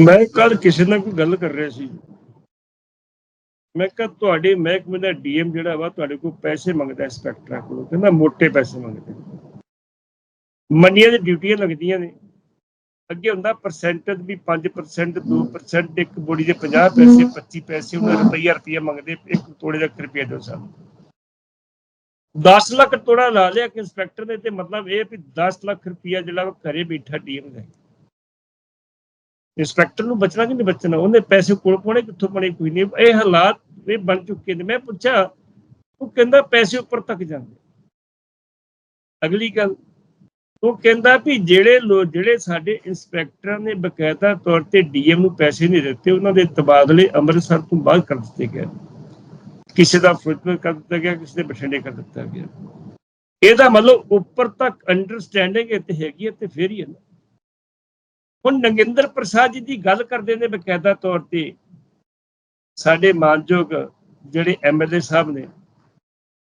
ਮੈਂ ਕੱਲ ਕਿਸੇ ਨਾਲ ਕੋਈ ਗੱਲ ਕਰ ਰਿਹਾ ਸੀ। ਮੈਂ ਕਿਹਾ ਤੁਹਾਡੇ ਮਹਿਕਮੇ ਦਾ ਡੀਐਮ ਜਿਹੜਾ ਵਾ, ਤੁਹਾਡੇ ਕੋਲ ਪੈਸੇ ਮੰਗਦਾ ਇੰਸਪੈਕਟਰਾਂ ਕੋਲੋਂ, ਕਹਿੰਦਾ ਮੋٹے ਪੈਸੇ ਮੰਗਦੇ ਮੰਡੀਆਂ ਦੀ ਡਿਊਟੀਆਂ ਲੱਗਦੀਆਂ ਨੇ। ਅੱਗੇ ਹੁੰਦਾ ਪਰਸੈਂਟੇਜ ਵੀ 5% 2% ਇੱਕ ਬੋਡੀ ਦੇ 50 ਪੈਸੇ 25 ਪੈਸੇ ਉਹਨਾਂ ਰੁਪਈਆ ਰੁਪਈਆ ਮੰਗਦੇ ਇੱਕ ਤੋੜੇ ਦਾ ਰੁਪਈਆ ਦਿਓ ਸਾਨੂੰ। 10 ਲੱਖ ਤੋੜਾ ਲਾ ਲਿਆ ਕਿ ਇੰਸਪੈਕਟਰ ਨੇ ਤੇ ਮਤਲਬ ਇਹ ਵੀ 10 ਲੱਖ ਰੁਪਈਆ ਜਿਹੜਾ ਉਹ ਘਰੇ ਬੈਠਾ ਡੀਐਮ ਦਾ ਇੰਸਪੈਕਟਰ ਨੂੰ ਬਚਣਾ ਕਿ ਨਹੀਂ ਬਚਣਾ? ਉਹਨੇ ਪੈਸੇ ਕੋਲ ਪਾਉਣੇ ਕਿੱਥੋਂ ਪਾਉਣੇ ਕੋਈ ਨਹੀਂ। ਇਹ ਹਾਲਾਤ ਇਹ ਬਣ ਚੁੱਕੇ ਨੇ। ਮੈਂ ਪੁੱਛਿਆ ਉਹ ਕਹਿੰਦਾ ਪੈਸੇ ਉੱਪਰ ਤੱਕ ਜਾਂਦੇ। ਅਗਲੀ ਗੱਲ ਉਹ ਕਹਿੰਦਾ ਵੀ ਜਿਹੜੇ ਲੋ ਜਿਹੜੇ ਸਾਡੇ ਇੰਸਪੈਕਟਰਾਂ ਨੇ ਬਕਾਇਦਾ ਤੌਰ ਤੇ ਡੀਐਮ ਨੂੰ ਪੈਸੇ ਨਹੀਂ ਦਿੱਤੇ, ਉਹਨਾਂ ਦੇ ਤਬਾਦਲੇ ਅੰਮ੍ਰਿਤਸਰ ਤੋਂ ਬਾਹਰ ਕਰ ਦਿੱਤੇ ਗਏ। ਕਿਸੇ ਦਾ ਫਿਰੋਜ਼ਪੁਰ ਕਰ ਦਿੱਤਾ ਗਿਆ, ਕਿਸੇ ਦੇ ਬਠਿੰਡੇ ਕਰ ਦਿੱਤਾ ਗਿਆ। ਇਹਦਾ ਮਤਲਬ ਉੱਪਰ ਤੱਕ ਅੰਡਰਸਟੈਂਡਿੰਗ ਇੱਥੇ ਹੈਗੀ ਹੈ ਤੇ ਫਿਰ ਹੀ ਹੈ ਨਾ। ਹੁਣ ਨਗਿੰਦਰ ਪ੍ਰਸਾਦ ਜੀ ਦੀ ਗੱਲ ਕਰਦੇ ਨੇ ਬਕਾਇਦਾ ਤੌਰ ਤੇ। ਸਾਡੇ ਮਾਨਯੋਗ ਜਿਹੜੇ ਐਮਐਲਏ ਸਾਹਿਬ ਨੇ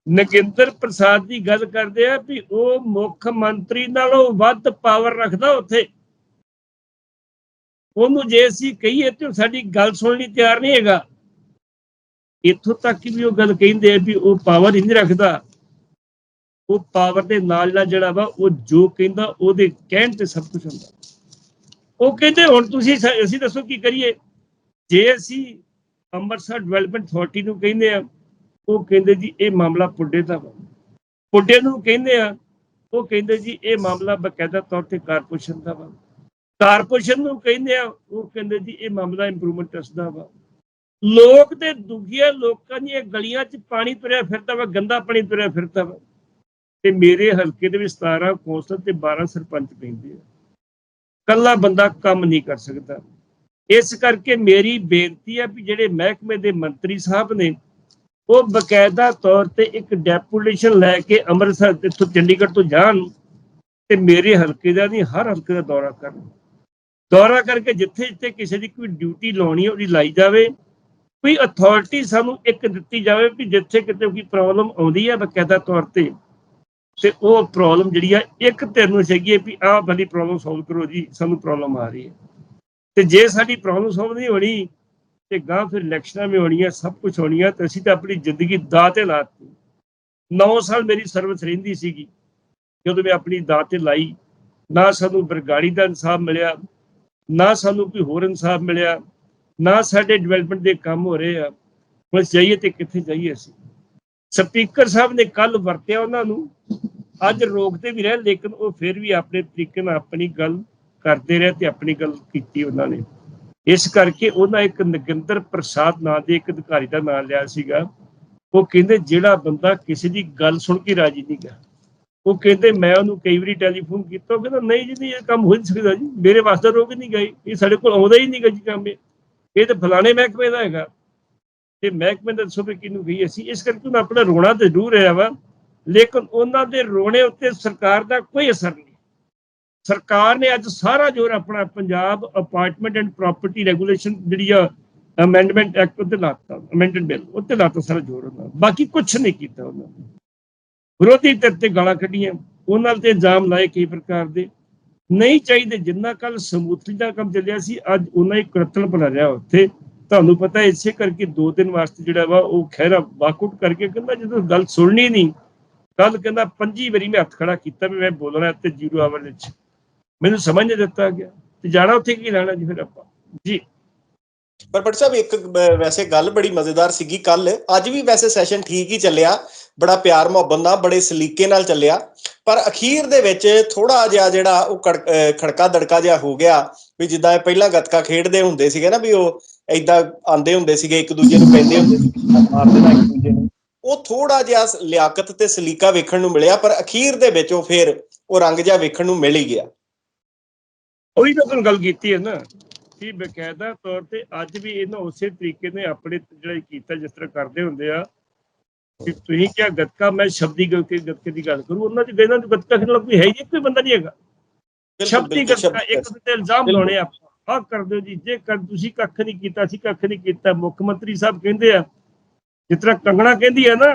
ਨਗਿੰਦਰ ਪ੍ਰਸਾਦ ਦੀ ਗੱਲ ਕਰਦੇ ਆ ਵੀ ਉਹ ਮੁੱਖ ਮੰਤਰੀ ਨਾਲੋਂ ਵੱਧ ਪਾਵਰ ਰੱਖਦਾ ਉੱਥੇ। ਉਹਨੂੰ ਜੇ ਅਸੀਂ ਕਹੀਏ ਤੇ ਸਾਡੀ ਗੱਲ ਸੁਣਨ ਲਈ ਤਿਆਰ ਨਹੀਂ ਹੈਗਾ। ਇੱਥੋਂ ਤੱਕ ਵੀ ਉਹ ਗੱਲ ਕਹਿੰਦੇ ਆ ਵੀ ਉਹ ਪਾਵਰ ਹੀ ਨਹੀਂ ਰੱਖਦਾ। ਉਹ ਪਾਵਰ ਦੇ ਨਾਲ ਨਾਲ ਜਿਹੜਾ ਵਾ, ਉਹ ਜੋ ਕਹਿੰਦਾ ਉਹਦੇ ਕਹਿਣ ਤੇ ਸਭ ਕੁਝ ਹੁੰਦਾ। ਉਹ ਕਹਿੰਦੇ ਹੁਣ ਤੁਸੀਂ ਅਸੀਂ ਦੱਸੋ ਕੀ ਕਰੀਏ? ਜੇ ਅਸੀਂ ਅੰਮ੍ਰਿਤਸਰ ਡਿਵੈਲਪਮੈਂਟ ਅਥਾਰਟੀ ਨੂੰ ਕਹਿੰਦੇ ਆ ਉਹ ਕਹਿੰਦੇ ਜੀ, ਇਹ ਮਾਮਲਾ ਪੁੱਡੇ ਦਾ ਵਾ। ਪੁੱਡੇ ਨੂੰ ਕਹਿੰਦੇ ਆ, ਉਹ ਕਹਿੰਦੇ ਜੀ, ਇਹ ਮਾਮਲਾ ਬਕਾਇਦਾ ਤੌਰ ਤੇ ਕਾਰਪੋਰੇਸ਼ਨ ਦਾ ਵਾ। ਕਾਰਪੋਰੇਸ਼ਨ ਨੂੰ ਕਹਿੰਦੇ ਆ, ਉਹ ਕਹਿੰਦੇ ਜੀ, ਇਹ ਮਾਮਲਾ ਇੰਪਰੂਵਮੈਂਟ ਟਰਸਟ ਦਾ ਵਾ। ਲੋਕ ਤੇ ਦੁਖੀਆ ਲੋਕਾਂ ਦੀਆਂ ਗਲੀਆਂ 'ਚ ਪਾਣੀ ਤੁਰਿਆ ਫਿਰਦਾ ਵਾ, ਗੰਦਾ ਪਾਣੀ ਤੁਰਿਆ ਫਿਰਦਾ ਵਾ। ਤੇ ਮੇਰੇ ਹਲਕੇ ਦੇ ਵਿੱਚ 17 ਕੌਂਸਲ ਤੇ 12 ਸਰਪੰਚ ਪੈਂਦੇ ਆ। ਕੱਲਾ ਬੰਦਾ ਕੰਮ ਨਹੀਂ ਕਰ ਸਕਦਾ। ਇਸ ਕਰਕੇ ਮੇਰੀ ਬੇਨਤੀ ਹੈ ਵੀ ਜਿਹੜੇ ਮਹਿਕਮੇ ਦੇ ਮੰਤਰੀ ਸਾਹਿਬ ਨੇ ਉਹ ਬਕਾਇਦਾ ਤੌਰ ਤੇ ਇੱਕ ਡੈਪੂਟੇਸ਼ਨ ਲੈ ਕੇ ਅੰਮ੍ਰਿਤਸਰ ਇੱਥੋਂ ਚੰਡੀਗੜ੍ਹ ਤੋਂ ਜਾਣ ਤੇ ਮੇਰੇ ਹਲਕੇ ਦਾ ਨਹੀਂ, ਹਰ ਹਲਕੇ ਦਾ ਦੌਰਾ ਕਰਨ ਦੌਰਾ ਕਰਕੇ ਜਿੱਥੇ ਜਿੱਥੇ ਕਿਸੇ ਦੀ ਕੋਈ ਡਿਊਟੀ ਲਾਉਣੀ ਹੈ, ਉਹਦੀ ਲਾਈ ਜਾਵੇ। ਕੋਈ ਅਥਾਰਟੀ ਸਾਨੂੰ ਇੱਕ ਦਿੱਤੀ ਜਾਵੇ ਵੀ ਜਿੱਥੇ ਕਿਤੇ ਕੋਈ ਪ੍ਰੋਬਲਮ ਆਉਂਦੀ ਹੈ ਬਕਾਇਦਾ ਤੌਰ ਤੇ। ਤੇ ਉਹ ਪ੍ਰੋਬਲਮ ਜਿਹੜੀ ਆ, ਇੱਕ ਧਿਰ ਨੂੰ ਚਾਹੀਏ ਵੀ ਆਹ ਵਾਲੀ ਪ੍ਰੋਬਲਮ ਸੋਲਵ ਕਰੋ ਜੀ, ਸਾਨੂੰ ਪ੍ਰੋਬਲਮ ਆ ਰਹੀ ਹੈ। ਤੇ ਜੇ ਸਾਡੀ ਪ੍ਰੋਬਲਮ ਸੋਲਵ ਨਹੀਂ ਹੋਣੀ ਤੇ ਗਾਂ ਫਿਰ ਇਲੈਕਸ਼ਨਾਂ ਵੀ ਹੋਣੀਆਂ, ਸਭ ਕੁਝ ਹੋਣੀਆਂ ਤੇ ਅਸੀਂ ਤਾਂ ਆਪਣੀ ਜ਼ਿੰਦਗੀ ਦਾਅ ਤੇ ਲਾਤੀ। 9 ਸਾਲ ਮੇਰੀ ਸਰਵਿਸ ਰਹਿੰਦੀ ਸੀਗੀ। ਜਦੋਂ ਮੈਂ ਆਪਣੀ ਦਾਅ ਤੇ ਲਾਈ, ਨਾ ਸਾਨੂੰ ਬਰਗਾੜੀ ਦਾ ਇਨਸਾਫ ਮਿਲਿਆ, ਨਾ ਸਾਨੂੰ ਕੋਈ ਹੋਰ ਇਨਸਾਫ ਮਿਲਿਆ, ਨਾ ਸਾਡੇ ਡਿਵੈਲਪਮੈਂਟ ਦੇ ਕੰਮ ਹੋ ਰਹੇ ਆ। ਹੁਣ ਜਾਈਏ ਤੇ ਕਿੱਥੇ ਜਾਈਏ ਅਸੀਂ। ਸਪੀਕਰ ਸਾਹਿਬ ਨੇ ਕੱਲ ਵਰਤਿਆ ਉਹਨਾਂ ਨੂੰ, ਅੱਜ ਰੋਕਦੇ ਵੀ ਰਹੇ, ਲੇਕਿਨ ਉਹ ਫਿਰ ਵੀ ਆਪਣੇ ਤਰੀਕੇ ਨਾਲ ਆਪਣੀ ਗੱਲ ਕਰਦੇ ਰਹੇ ਤੇ ਆਪਣੀ ਗੱਲ ਕੀਤੀ ਉਹਨਾਂ ਨੇ। ਇਸ ਕਰਕੇ ਉਹਨਾਂ ਇੱਕ ਨਗਿੰਦਰ ਪ੍ਰਸਾਦ ਨਾਂ ਦੇ ਇੱਕ ਅਧਿਕਾਰੀ ਦਾ ਨਾਮ ਲਿਆ ਸੀਗਾ। ਉਹ ਕਹਿੰਦੇ, ਜਿਹੜਾ ਬੰਦਾ ਕਿਸੇ ਦੀ ਗੱਲ ਸੁਣ ਕੇ ਰਾਜੀ ਨਹੀਂ ਗਿਆ ਉਹ ਕਹਿੰਦੇ, ਮੈਂ ਉਹਨੂੰ ਕਈ ਵਾਰੀ ਟੈਲੀਫੋਨ ਕੀਤਾ। ਉਹ ਕਹਿੰਦਾ, ਨਹੀਂ ਜੀ, ਨਹੀਂ, ਇਹ ਕੰਮ ਹੋ ਨਹੀਂ ਸਕਦਾ ਜੀ। ਮੇਰੇ ਵਾਸਤੇ ਰੋਕ ਨਹੀਂ ਗਈ। ਇਹ ਸਾਡੇ ਕੋਲ ਆਉਂਦਾ ਹੀ ਨਹੀਂ ਗਾ ਜੀ ਕੰਮ। ਇਹ ਇਹ ਤਾਂ ਫਲਾਣੇ ਮਹਿਕਮੇ ਦਾ ਹੈਗਾ। ਤੇ ਮਹਿਕਮੇ ਦਾ ਦੱਸੋ ਵੀ ਕਿਹਨੂੰ ਗਈ ਅਸੀਂ। ਇਸ ਕਰਕੇ ਉਹਨਾਂ ਆਪਣਾ ਰੋਣਾ ਤੇ ਜ਼ਰੂਰ ਰਿਹਾ ਵਾ। ਲੇਕਿਨ ਉਹਨਾਂ ਦੇ ਰੋਣੇ ਉੱਤੇ ਸਰਕਾਰ ਦਾ ਕੋਈ ਅਸਰ ਨਹੀਂ। ਸਰਕਾਰ ਨੇ ਅੱਜ ਸਾਰਾ ਜ਼ੋਰ ਆਪਣਾ Punjab apartment and property regulation ਜਿਹੜੀ ਆ ਅਮੈਂਡਮੈਂਟ ਐਕਟ ਉੱਤੇ ਲਾਤਾ ਅਮੈਂਡਡ ਬਿੱਲ ਉੱਤੇ ਲਾਤਾ ਸਾਰਾ ਜ਼ੋਰ ਉਹਨਾਂ ਬਾਕੀ ਕੁਝ ਨਹੀਂ ਕੀਤਾ ਉਹਨਾਂ ਵਿਰੋਧੀ ਧਿਰ ਤੇ ਗਾਲਾਂ ਕੱਢੀਆਂ, ਉਹਨਾਂ ਤੇ ਇਲਜ਼ਾਮ ਲਾਏ ਕਈ ਪ੍ਰਕਾਰ ਦੇ। ਨਹੀਂ ਚਾਹੀਦੇ ਜਿੰਨਾ ਕੱਲ ਸਮੂਥਲੀ ਦਾ ਕੰਮ ਚੱਲਿਆ ਸੀ, ਅੱਜ ਉਹਨਾਂ ਹੀ ਕਰਤਲ ਬਣਾ ਰਿਹਾ ਉੱਥੇ। ਤੁਹਾਨੂੰ ਪਤਾ ਇਸੇ ਕਰਕੇ ਦੋ ਦਿਨ ਵਾਸਤੇ ਜਿਹੜਾ ਵਾ ਉਹ ਖਹਿਰਾ ਵਾਕਆਊਟ ਕਰਕੇ ਕਹਿੰਦਾ ਜਦੋਂ ਗੱਲ ਸੁਣਨੀ ਨਹੀਂ ਕੱਲ ਕਹਿੰਦਾ ਪੰਜੀ ਵਾਰੀ ਮੈਂ ਹੱਥ ਖੜਾ ਕੀਤਾ ਵੀ ਮੈਂ ਬੋਲਣਾ ਤੇ ਜ਼ੀਰੋ ਆਵਰ ਵਿੱਚ। ਮੈਨੂੰ ਸਮਝ ਨਹੀਂ ਦਿੱਤਾ ਗਿਆ। ਤੇ ਜਾਣਾ ਉੱਥੇ ਕੀ ਲੈਣਾ ਜੀ ਫਿਰ ਆਪਾਂ? ਜੀ। ਪਰ ਪਟ ਸਾਹਿਬ, ਇੱਕ ਵੈਸੇ ਗੱਲ ਬੜੀ ਮਜ਼ੇਦਾਰ ਸੀਗੀ ਕੱਲ ਅੱਜ ਵੀ ਵੈਸੇ ਸੈਸ਼ਨ ਠੀਕ ਹੀ ਚੱਲਿਆ। ਬੜਾ ਪਿਆਰ ਮੁਹੱਬਤ ਨਾਲ, ਬੜੇ ਸਲੀਕੇ ਨਾਲ ਚੱਲਿਆ। ਪਰ ਅਖੀਰ ਦੇ ਵਿੱਚ ਥੋੜਾ ਜਿਹਾ ਜਿਹੜਾ ਉਹ ਖੜਕਾ ਦੜਕਾ ਜਿਹਾ ਹੋ ਗਿਆ। ਵੀ ਜਿੱਦਾਂ ਪਹਿਲਾਂ ਗੱਤਕਾ ਖੇਡਦੇ ਹੁੰਦੇ ਸੀਗੇ ਨਾ, ਵੀ ਉਹ ਏਦਾਂ ਆਂਦੇ ਹੁੰਦੇ ਸੀਗੇ, ਇੱਕ ਦੂਜੇ ਨੂੰ ਪੈਂਦੇ ਹੁੰਦੇ ਸੀ ਮਾਰ ਦੇਣਾ ਇੱਕ ਦੂਜੇ ਨੂੰ। ਉਹ ਥੋੜਾ ਜਿਹਾ ਲਿਆਕਤ ਤੇ ਸਲੀਕਾ ਵੇਖਣ ਨੂੰ ਮਿਲਿਆ, ਪਰ ਅਖੀਰ ਦੇ ਵਿੱਚ ਉਹ ਫਿਰ ਉਹ ਰੰਗ ਜਿਹਾ ਵੇਖਣ ਨੂੰ ਮਿਲ ਹੀ ਗਿਆ। ਉਹੀ ਤਾਂ ਤੁਹਾਨੂੰ ਗੱਲ ਕੀਤੀ ਹੈ ਨਾ ਕਿ ਬਕਾਇਦਾ ਤੌਰ ਤੇ ਅੱਜ ਵੀ ਇਹਨਾਂ ਉਸੇ ਤਰੀਕੇ ਨੇ ਆਪਣੇ ਜਿਹੜਾ ਕੀਤਾ ਜਿਸ ਤਰ੍ਹਾਂ ਕਰਦੇ ਹੁੰਦੇ ਆ ਕਿ ਤੁਸੀਂ ਕਿਹਾ ਗੱਤਕਾ ਮੈਂ ਸ਼ਬਦੀ ਗੱਤਕੇ ਗੱਤਕੇ ਦੀ ਗੱਲ ਕਰੂੰ ਉਹਨਾਂ ਚ ਇਹਨਾਂ ਨੂੰ ਗੱਤਕਾ ਖੇਡਣ ਕੋਈ ਹੈ ਹੀ ਕੋਈ ਬੰਦਾ ਨਹੀਂ ਹੈਗਾ ਸ਼ਬਦੀ ਗੱਤਕਾ ਇੱਕ ਤੇ ਇਲਜ਼ਾਮ। ਲਾਉਣੇ ਆਪਾਂ ਆਹ ਕਰਦੇ ਹੋ ਜੀ ਜੇ ਕਰ ਤੁਸੀਂ ਕੱਖ ਨਹੀਂ ਕੀਤਾ ਸੀ ਕੱਖ ਨਹੀਂ ਕੀਤਾ ਮੁੱਖ ਮੰਤਰੀ ਸਾਹਿਬ ਕਹਿੰਦੇ ਆ ਜਿਸ ਤਰ੍ਹਾਂ ਕੰਗਣਾ ਕਹਿੰਦੀ ਹੈ ਨਾ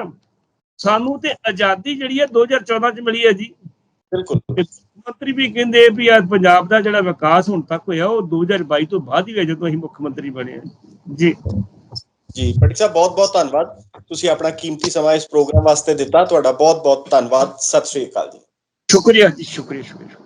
ਸਾਨੂੰ ਤੇ ਆਜ਼ਾਦੀ ਜਿਹੜੀ ਹੈ 2014 ਚ ਮਿਲੀ ਹੈ ਜੀ ਬਿਲਕੁਲ। ਮੰਤਰੀ ਵੀ ਕਹਿੰਦੇ ਵੀ ਅੱਜ ਪੰਜਾਬ ਦਾ ਜਿਹੜਾ ਵਿਕਾਸ ਹੁਣ ਤੱਕ ਹੋਇਆ ਉਹ 2022 ਤੋਂ ਬਾਅਦ ਹੀ ਹੋਇਆ ਜਦੋਂ ਅਸੀਂ ਮੁੱਖ ਮੰਤਰੀ ਬਣੇ ਹਾਂ। ਜੀ। ਜੀ ਪਟਿਕ ਸਾਹਿਬ ਬਹੁਤ ਬਹੁਤ ਧੰਨਵਾਦ। ਤੁਸੀਂ ਆਪਣਾ ਕੀਮਤੀ ਸਮਾਂ ਇਸ ਪ੍ਰੋਗਰਾਮ ਵਾਸਤੇ ਦਿੱਤਾ। ਤੁਹਾਡਾ ਬਹੁਤ ਬਹੁਤ ਧੰਨਵਾਦ। ਸਤਿ ਸ਼੍ਰੀ ਅਕਾਲ ਜੀ। ਸ਼ੁਕਰੀਆ ਜੀ ਸ਼ੁਕਰੀਆ ਸ਼ੁਕਰੀਆ।